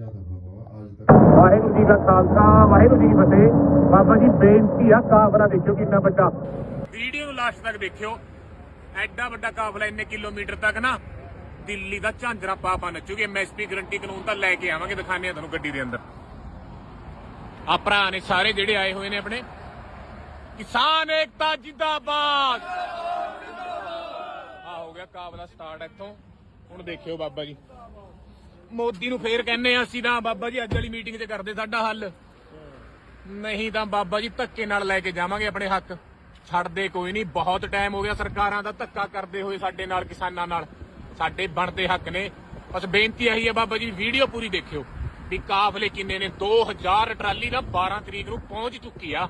ਵਾਹਿਗੁਰੂ ਜੀ ਦਾ ਖਾਲਸਾ ਵਾਹਿਗੁਰੂ ਜੀ ਕੀ ਫਤਿਹ। ਬਾਬਾ ਜੀ ਬੇਨਤੀ ਆ ਕਾਫਲਾ ਦੇਖਿਓ ਕਿੰਨਾ ਵੱਡਾ। ਵੀਡੀਓ ਲਾਸਟ ਤੱਕ ਦੇਖਿਓ ਐਡਾ ਵੱਡਾ ਕਾਫਲਾ ਇੰਨੇ ਕਿਲੋਮੀਟਰ ਤੱਕ ਨਾ ਦਿੱਲੀ ਦਾ ਝਾਂਜਰਾ ਪਾਪਾ ਨੱਚੂਗੇ। ਐਮਐਸਪੀ ਗਰੰਟੀ ਕਾਨੂੰਨ ਤਾਂ ਲੈ ਕੇ ਆਵਾਂਗੇ ਦਿਖਾਣੇ ਆ ਤੁਹਾਨੂੰ ਗੱਡੀ ਦੇ ਅੰਦਰ। ਆ ਭਰਾ ਨੇ ਸਾਰੇ ਜਿਹੜੇ ਆਏ ਹੋਏ ਨੇ ਆਪਣੇ। ਕਿਸਾਨ ਏਕਤਾ ਜਿੰਦਾਬਾਦ। ਆ ਹੋ ਗਿਆ ਕਾਫਲਾ ਸਟਾਰਟ ਇੱਥੋਂ। ਹੁਣ ਦੇਖਿਓ ਬਾਬਾ ਜੀ। ਮੋਦੀ ਨੂੰ ਫੇਰ ਕਹਿੰਨੇ ਆ ਅਸੀਂ ਤਾਂ ਬਾਬਾ ਜੀ ਅੱਜ ਵਾਲੀ ਮੀਟਿੰਗ 'ਚ ਕਰਦੇ ਸਾਡਾ ਹੱਲ। ਨਹੀਂ ਤਾਂ ਬਾਬਾ ਜੀ ਧੱਕੇ ਨਾਲ ਲੈ ਕੇ ਜਾਵਾਂਗੇ ਆਪਣੇ ਹੱਕ। ਛੱਡਦੇ ਕੋਈ ਨਹੀਂ, ਬਹੁਤ ਟਾਈਮ ਹੋ ਗਿਆ ਸਰਕਾਰਾਂ ਦਾ ਧੱਕਾ ਕਰਦੇ ਹੋਏ ਸਾਡੇ ਨਾਲ, ਕਿਸਾਨਾਂ ਨਾਲ। ਸਾਡੇ ਬਣਦੇ ਹੱਕ ਨੇ। ਬਸ ਬੇਨਤੀ ਆਹੀ ਹੈ ਬਾਬਾ ਜੀ, ਵੀਡੀਓ ਪੂਰੀ ਦੇਖਿਓ। ਵੀ ਕਾਫਲੇ ਕਿੰਨੇ ਨੇ 2000 ਟਰਾਲੀ ਨਾ 12 ਤਰੀਕ ਨੂੰ ਪਹੁੰਚ ਚੁੱਕੀ ਆ।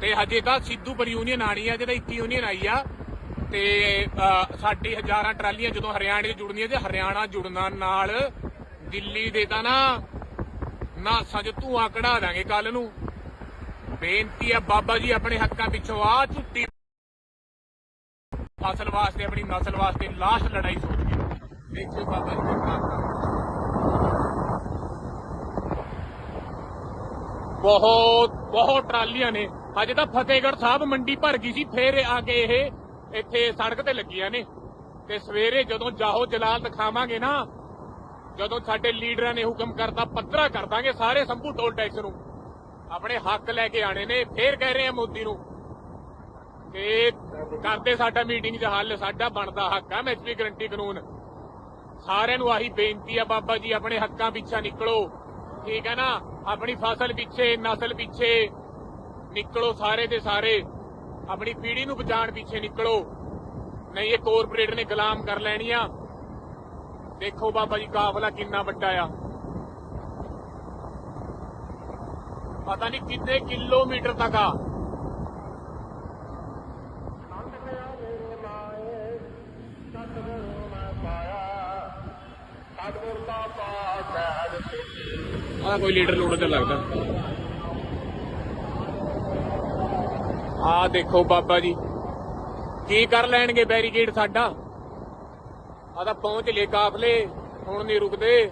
ਤੇ ਹਜੇ ਤਾਂ ਸਿੱਧੂਪੁਰ ਯੂਨੀਅਨ ਆਣੀ ਆ ਜਿਹੜਾ 21 ਯੂਨੀਅਨ ਆਈ ਆ। ਤੇ ਸਾਡੀ ਹਜ਼ਾਰਾਂ ਟਰਾਲੀਆਂ ਜਦੋਂ ਹਰਿਆਣੇ 'ਚ ਜੁੜਨੀਆਂ ਤੇ ਹਰਿਆਣਾ ਜੁੜਨਾ ਨਾਲ ਦਿੱਲੀ ਦੇ ਤਾਂ ਨਾ ਨਾ ਸੱਜ ਧੂਆਂ ਕਢਾ ਦਾਂਗੇ ਕੱਲ ਨੂੰ। ਬੇਨਤੀ ਆ ਬਾਬਾ ਜੀ ਆਪਣੇ ਹੱਕਾਂ ਪਿੱਛੋਂ ਆ ਝੁੱਟੀ ਫਸਲ ਵਾਸਤੇ, ਆਪਣੀ ਨਸਲ ਵਾਸਤੇ ਲਾਸਟ ਲੜਾਈ ਸੋਚ ਕੇ। ਦੇਖਿਓ ਬਾਬਾ ਜੀ ਕੀ ਕੰਮ ਬਹੁਤ ਬਹੁਤ ਟਰਾਲੀਆਂ ਨੇ। ਅਜੇ ਤਾਂ ਫਤਿਹਗੜ੍ਹ ਸਾਹਿਬ ਮੰਡੀ ਭਰ ਗਈ ਸੀ, ਫੇਰ ਆ ਕੇ ਇਹ ਇੱਥੇ ਸੜਕ ਤੇ ਲੱਗੀਆਂ ਨੇ। ਤੇ ਸਵੇਰੇ ਜਦੋਂ ਜਾਹੋ ਜਲਾਲ ਦਿਖਾਵਾਂਗੇ ਨਾ, ਜਦੋਂ ਸਾਡੇ ਲੀਡਰਾਂ ਨੇ ਹੁਕਮ ਕਰਤਾ, ਪੱਧਰਾ ਕਰ ਦਾਂਗੇ ਸਾਰੇ ਸੰਭੂ ਟੋਲ ਟੈਕਸ ਨੂੰ। ਆਪਣੇ ਹੱਕ ਲੈ ਕੇ ਆਣੇ ਨੇ, ਫੇਰ ਕਹਿ ਰਹੇ ਆ ਮੋਦੀ ਨੂੰ ਤੇ ਕਰਦੇ ਸਾਡਾ ਮੀਟਿੰਗ 'ਚ ਹੱਲ, ਸਾਡਾ ਬਣਦਾ ਹੱਕ ਆ ਐਮਐਸਪੀ ਗਰੰਟੀ ਕਾਨੂੰਨ। ਸਾਰਿਆਂ ਨੂੰ ਆਹੀ ਬੇਨਤੀ ਆ, ਬਾਬਾ ਜੀ, ਆਪਣੇ ਹੱਕਾਂ ਪਿੱਛੇ ਨਿਕਲੋ। ਠੀਕ ਹੈ ਨਾ? ਆਪਣੀ ਫਸਲ ਪਿੱਛੇ, ਨਸਲ ਪਿੱਛੇ ਨਿਕਲੋ ਸਾਰੇ ਦੇ ਸਾਰੇ। ਆਪਣੀ ਪੀੜ੍ਹੀ ਨੂੰ ਬਚਾਉਣ ਪਿੱਛੇ ਨਿਕਲੋ। ਨਹੀਂ, ਇਹ ਕਾਰਪੋਰੇਟ ਨੇ ਗੁਲਾਮ ਕਰ ਲੈਣੀ ਆ ਦੇਖੋ ਬਾਬਾ ਜੀ, ਕਾਫਲਾ ਕਿੰਨਾ ਵੱਡਾ ਆ। ਪਤਾ ਨਹੀਂ ਕਿੰਨੇ ਕਿਲੋਮੀਟਰ ਤੱਕ ਆ। ਆ ਕੋਈ ਲੀਡਰ ਲੋੜ ਤੇ ਲੱਗਦਾ। ਆ ਦੇਖੋ ਬਾਬਾ ਜੀ। ਕੀ ਕਰ ਲੈਣਗੇ ਬੈਰੀਕੇਡ ਸਾਡਾ? ਆ ਤਾਂ ਪਹੁੰਚ ਲਏ ਕਾਫਲੇ, ਹੁਣ ਨਹੀਂ ਰੁਕਦੇ।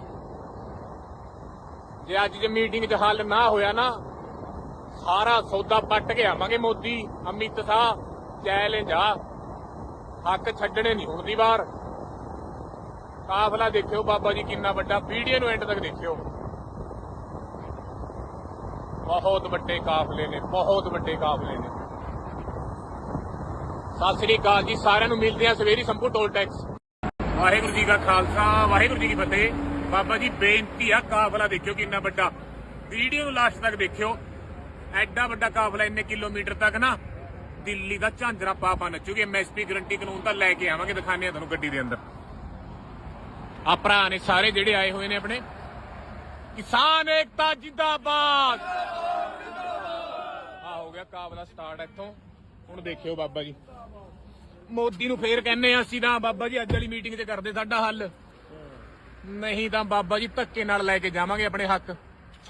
ਜੇ ਅੱਜ ਜੇ ਮੀਟਿੰਗ 'ਚ ਹੱਲ ਨਾ ਹੋਇਆ ਨਾ, ਸਾਰਾ ਸੌਦਾ ਪੱਟ ਕੇ ਆਵਾਂਗੇ ਮੋਦੀ, ਅਮਿਤ ਸ਼ਾਹ, ਚੈਲੰਜ ਆ। ਹੱਕ ਛੱਡਣੇ ਨਹੀਂ ਹੁਣ ਦੀ ਵਾਰ। ਕਾਫਲਾ ਦੇਖਿਓ ਬਾਬਾ ਜੀ ਕਿੰਨਾ ਵੱਡਾ, ਵੀਡੀਓ ਨੂੰ ਐਂਡ ਤੱਕ ਦੇਖਿਓ। ਬਹੁਤ ਵੱਡੇ ਕਾਫਲੇ ਨੇ, ਬਹੁਤ ਵੱਡੇ ਕਾਫਲੇ ਨੇ। ਸਤਿ ਸ੍ਰੀ ਅਕਾਲ ਜੀ, ਸਾਰਿਆਂ ਨੂੰ ਮਿਲਦੇ ਆ ਸਵੇਰੀ ਸੰਭੂ ਟੋਲ ਟੈਕਸ ਵਾਹਿਗੁਰੂ ਜੀ ਕਾ ਖਾਲਸਾ, ਵਾਹਿਗੁਰੂ ਜੀ ਕੀ ਫਤਿਹ। ਬਾਬਾ ਜੀ, ਬੇਨਤੀ ਆ ਕਾਫਲਾ ਦੇਖਿਓ ਕਿੰਨਾ ਵੱਡਾ। ਵੀਡੀਓ ਨੂੰ ਲਾਸਟ ਤੱਕ ਦੇਖਿਓ। ਐਡਾ ਵੱਡਾ ਕਾਫਲਾ ਇੰਨੇ ਕਿਲੋਮੀਟਰ ਤੱਕ ਨਾ। ਦਿੱਲੀ ਦਾ ਝਾਂਜਰਾ ਪਾਪਾ ਨੱਚੂਗੇ ਐਮਐਸਪੀ ਗਰੰਟੀ ਕਾਨੂੰਨ ਤਾਂ ਲੈ ਕੇ ਆਵਾਂਗੇ ਦਿਖਾਣੇ ਆ ਤੁਹਾਨੂੰ ਗੱਡੀ ਦੇ ਅੰਦਰ। ਆ ਭਰਾ ਨੇ ਸਾਰੇ ਜਿਹੜੇ ਆਏ ਹੋਏ ਨੇ ਆਪਣੇ। ਕਿਸਾਨ ਏਕਤਾ ਜਿੰਦਾਬਾਦ। ਆ ਹੋ ਗਿਆ ਕਾਫਲਾ ਸਟਾਰਟ ਇੱਥੋਂ। ਹੁਣ ਦੇਖਿਓ ਬਾਬਾ ਜੀ। ਮੋਦੀ ਨੂੰ ਫੇਰ ਕਹਿੰਨੇ ਆ ਅਸੀਂ ਤਾਂ ਬਾਬਾ ਜੀ ਅੱਜ ਵਾਲੀ ਮੀਟਿੰਗ 'ਚ ਕਰਦੇ ਸਾਡਾ ਹੱਲ। ਨਹੀਂ ਤਾਂ ਬਾਬਾ ਜੀ ਧੱਕੇ ਨਾਲ ਲੈ ਕੇ ਜਾਵਾਂਗੇ ਆਪਣੇ ਹੱਕ।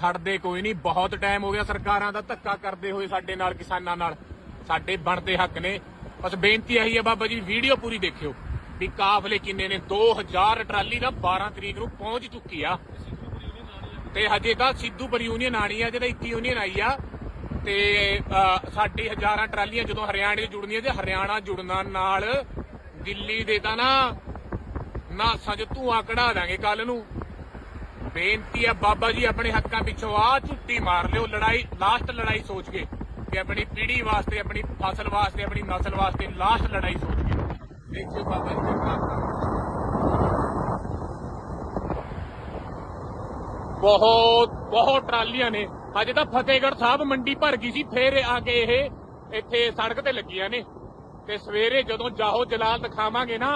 ਛੱਡਦੇ ਕੋਈ ਨਹੀਂ, ਬਹੁਤ ਟਾਈਮ ਹੋ ਗਿਆ ਸਰਕਾਰਾਂ ਦਾ ਧੱਕਾ ਕਰਦੇ ਹੋਏ ਸਾਡੇ ਨਾਲ, ਕਿਸਾਨਾਂ ਨਾਲ। ਸਾਡੇ ਬਣਦੇ ਹੱਕ ਨੇ। ਬਸ ਬੇਨਤੀ ਆਹੀ ਹੈ ਬਾਬਾ ਜੀ, ਵੀਡੀਓ ਪੂਰੀ ਦੇਖਿਓ। ਵੀ ਕਾਫਲੇ ਕਿੰਨੇ ਨੇ 2000 ਟਰਾਲੀ ਨਾ 12 ਤਰੀਕ ਨੂੰ ਪਹੁੰਚ ਚੁੱਕੀ ਆ। ਤੇ ਹਜੇ ਤਾਂ ਸਿੱਧੂਪੁਰ ਯੂਨੀਅਨ ਆਣੀ ਆ ਜਿਹੜਾ 21 ਯੂਨੀਅਨ ਆਈ ਆ। ਤੇ ਸਾਡੀ ਹਜ਼ਾਰਾਂ ਟਰਾਲੀਆਂ ਜਦੋਂ ਹਰਿਆਣੇ ਜੁੜਨੀਆਂ ਤੇ ਹਰਿਆਣਾ ਜੁੜਨਾ ਨਾਲ ਦਿੱਲੀ ਦੇ ਤਾਂ ਨਾ ਨਾ ਸੱਜ ਧੂਆਂ ਕਢਾ ਦਾਂਗੇ ਕੱਲ ਨੂੰ। ਬੇਨਤੀ ਆ ਬਾਬਾ ਜੀ ਆਪਣੇ ਹੱਕਾਂ ਪਿੱਛੋਂ ਆ ਝੁੱਟੀ ਮਾਰ ਲਿਓ, ਲੜਾਈ ਲਾਸਟ ਲੜਾਈ ਸੋਚ ਕੇ ਕਿ ਆਪਣੀ ਪੀੜ੍ਹੀ ਵਾਸਤੇ, ਆਪਣੀ ਫਸਲ ਵਾਸਤੇ, ਆਪਣੀ ਨਸਲ ਵਾਸਤੇ ਲਾਸਟ ਲੜਾਈ ਸੋਚ ਕੇ। ਦੇਖਿਓ ਬਾਬਾ ਜੀ ਕੀ ਬਹੁਤ ਬਹੁਤ ਟਰਾਲੀਆਂ ਨੇ। ਹਜੇ ਤਾਂ ਫਤਿਹਗੜ੍ਹ ਸਾਹਿਬ ਮੰਡੀ ਭਰ ਗਈ ਸੀ, ਫੇਰ ਆ ਕੇ ਇਹ ਇੱਥੇ ਸੜਕ ਤੇ ਲੱਗੀਆਂ ਨੇ। ਤੇ ਸਵੇਰੇ ਜਦੋਂ ਜਾਹੋ ਜਲਾਲ ਦਿਖਾਵਾਂਗੇ ਨਾ,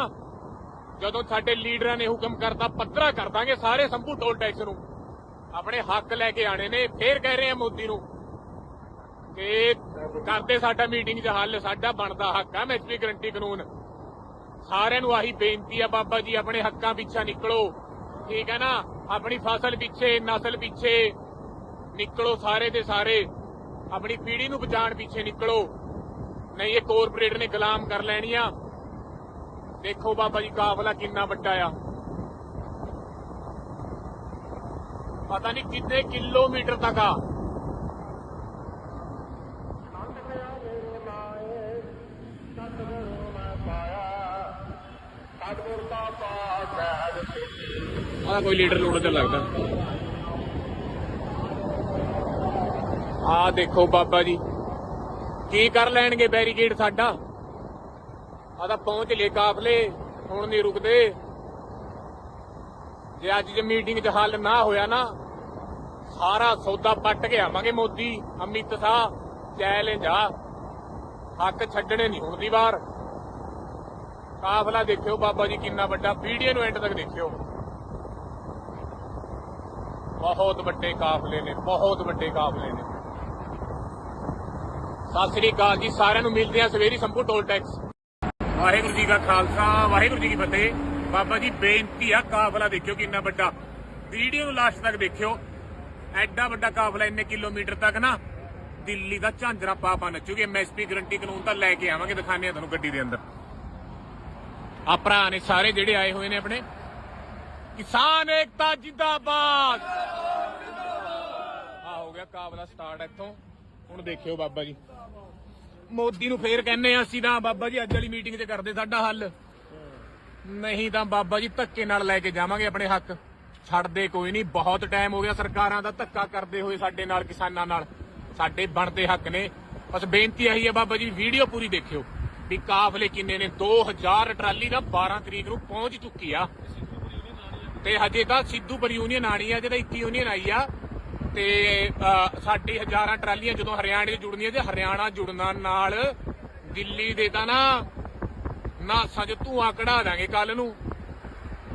ਜਦੋਂ ਸਾਡੇ ਲੀਡਰਾਂ ਨੇ ਹੁਕਮ ਕਰਤਾ, ਪੱਧਰਾ ਕਰ ਦਾਂਗੇ ਸਾਰੇ ਸੰਭੂ ਟੋਲ ਟੈਕਸ ਨੂੰ। ਆਪਣੇ ਹੱਕ ਲੈ ਕੇ ਆਣੇ ਨੇ, ਫੇਰ ਕਹਿ ਰਹੇ ਆ ਮੋਦੀ ਨੂੰ ਕਿ ਕਰਦੇ ਸਾਡਾ ਮੀਟਿੰਗ 'ਚ ਹੱਲ, ਸਾਡਾ ਬਣਦਾ ਹੱਕ ਆ ਐਮਐਸਪੀ ਗਰੰਟੀ ਕਾਨੂੰਨ। ਸਾਰਿਆਂ ਨੂੰ ਆਹੀ ਬੇਨਤੀ ਆ, ਬਾਬਾ ਜੀ, ਆਪਣੇ ਹੱਕਾਂ ਪਿੱਛੇ ਨਿਕਲੋ। ਠੀਕ ਹੈ ਨਾ? ਆਪਣੀ ਫਸਲ ਪਿੱਛੇ, ਨਸਲ ਪਿੱਛੇ ਨਿਕਲੋ ਸਾਰੇ ਦੇ ਸਾਰੇ। ਆਪਣੀ ਪੀੜ੍ਹੀ ਨੂੰ ਬਚਾਉਣ ਪਿੱਛੇ ਨਿਕਲੋ। ਨਹੀਂ, ਇਹ ਕਾਰਪੋਰੇਟ ਨੇ ਗੁਲਾਮ ਕਰ ਲੈਣੀ ਆ। ਦੇਖੋ ਬਾਬਾ ਜੀ, ਕਾਫਲਾ ਕਿੰਨਾ ਵੱਡਾ ਆ। ਪਤਾ ਨਹੀਂ ਕਿੰਨੇ ਕਿਲੋਮੀਟਰ ਤੱਕ ਆ। ਆ ਕੋਈ ਲੀਡਰ ਲੂਡਰ ਤੇ ਲੱਗਦਾ। ਆ ਦੇਖੋ ਬਾਬਾ ਜੀ। ਕੀ ਕਰ ਲੈਣਗੇ ਬੈਰੀਕੇਡ ਸਾਡਾ? ਆ ਤਾਂ ਪਹੁੰਚ ਲਏ ਕਾਫਲੇ, ਹੁਣ ਨਹੀਂ ਰੁਕਦੇ। ਜੇ ਅੱਜ ਜੇ ਮੀਟਿੰਗ 'ਚ ਹੱਲ ਨਾ ਹੋਇਆ ਨਾ, ਸਾਰਾ ਸੌਦਾ ਪੱਟ ਕੇ ਆਵਾਂਗੇ ਮੋਦੀ, ਅਮਿਤ ਸ਼ਾਹ, ਚੈਲੰਜ ਆ। ਹੱਕ ਛੱਡਣੇ ਨਹੀਂ ਹੁਣ ਦੀ ਵਾਰ। ਕਾਫਲਾ ਦੇਖਿਓ ਬਾਬਾ ਜੀ ਕਿੰਨਾ ਵੱਡਾ, ਵੀਡੀਓ ਨੂੰ ਐਂਡ ਤੱਕ ਦੇਖਿਓ। ਬਹੁਤ ਵੱਡੇ ਕਾਫਲੇ ਨੇ, ਬਹੁਤ ਵੱਡੇ ਕਾਫਲੇ ਨੇ। ਸਤਿ ਸ੍ਰੀ ਅਕਾਲ ਜੀ, ਸਾਰਿਆਂ ਨੂੰ ਮਿਲਦੇ ਆ ਸਵੇਰੀ ਸੰਭੂ ਟੋਲ ਟੈਕਸ। ਵਾਹਿਗੁਰੂ ਜੀ ਕਾ ਖਾਲਸਾ, ਵਾਹਿਗੁਰੂ ਜੀ ਕੀ ਫਤਿਹ। ਬਾਬਾ ਜੀ, ਬੇਨਤੀ ਆ ਕਾਫਲਾ ਦੇਖਿਓ ਕਿੰਨਾ ਵੱਡਾ। ਵੀਡੀਓ ਨੂੰ ਲਾਸਟ ਤੱਕ ਦੇਖਿਓ। ਐਡਾ ਵੱਡਾ ਕਾਫਲਾ ਇੰਨੇ ਕਿਲੋਮੀਟਰ ਤੱਕ ਨਾ, ਦਿੱਲੀ ਦਾ ਝਾਂਜਰਾ ਪਾਪਾ ਨੱਚੂਗੇ। ਐਮਐਸਪੀ ਗਰੰਟੀ ਕਾਨੂੰਨ ਤਾਂ ਲੈ ਕੇ ਆਵਾਂਗੇ ਦਿਖਾਣੇ ਆ ਤੁਹਾਨੂੰ ਗੱਡੀ ਦੇ ਅੰਦਰ। ਆ ਭਰਾ ਨੇ ਸਾਰੇ ਜਿਹੜੇ ਆਏ ਹੋਏ ਨੇ ਆਪਣੇ। ਕਿਸਾਨ ਏਕਤਾ ਜਿੰਦਾਬਾਦ। ਆ ਹੋ ਗਿਆ ਕਾਫਲਾ ਸਟਾਰਟ ਇੱਥੋਂ। ਹੁਣ ਦੇਖਿਓ ਬਾਬਾ ਜੀ। ਮੋਦੀ ਨੂੰ ਫੇਰ ਕਹਿੰਨੇ ਆ ਅਸੀਂ ਤਾਂ ਬਾਬਾ ਜੀ ਅੱਜ ਵਾਲੀ ਮੀਟਿੰਗ 'ਚ ਕਰਦੇ ਸਾਡਾ ਹੱਲ। ਨਹੀਂ ਤਾਂ ਬਾਬਾ ਜੀ ਧੱਕੇ ਨਾਲ ਲੈ ਕੇ ਜਾਵਾਂਗੇ ਆਪਣੇ ਹੱਕ। ਛੱਡਦੇ ਕੋਈ ਨਹੀਂ, ਬਹੁਤ ਟਾਈਮ ਹੋ ਗਿਆ ਸਰਕਾਰਾਂ ਦਾ ਧੱਕਾ ਕਰਦੇ ਹੋਏ ਸਾਡੇ ਨਾਲ, ਕਿਸਾਨਾਂ ਨਾਲ। ਸਾਡੇ ਬਣਦੇ ਹੱਕ ਨੇ। ਬਸ ਬੇਨਤੀ ਆਹੀ ਹੈ ਬਾਬਾ ਜੀ, ਵੀਡੀਓ ਪੂਰੀ ਦੇਖਿਓ ਵੀ ਕਾਫਲੇ ਕਿੰਨੇ ਨੇ। 2000 ਟਰਾਲੀ ਦਾ 12 ਤਰੀਕ ਨੂੰ ਪਹੁੰਚ ਚੁੱਕੀ ਆ। ਤੇ ਹਜੇ ਤਾਂ ਸਿੱਧੂਪੁਰ ਯੂਨੀਅਨ ਆਣੀ ਆ ਜਿਹੜਾ 21 ਯੂਨੀਅਨ ਆਈ ਆ। ਤੇ ਸਾਡੀ ਹਜ਼ਾਰਾਂ ਟਰਾਲੀਆਂ ਜਦੋਂ ਹਰਿਆਣੇ 'ਚ ਜੁੜਨੀਆਂ ਤੇ ਹਰਿਆਣਾ ਜੁੜਨਾ ਨਾਲ ਦਿੱਲੀ ਦੇ ਤਾਂ ਨਾ ਨਾ ਸੱਜ ਧੂਆਂ ਕਢਾ ਦਾਂਗੇ ਕੱਲ ਨੂੰ।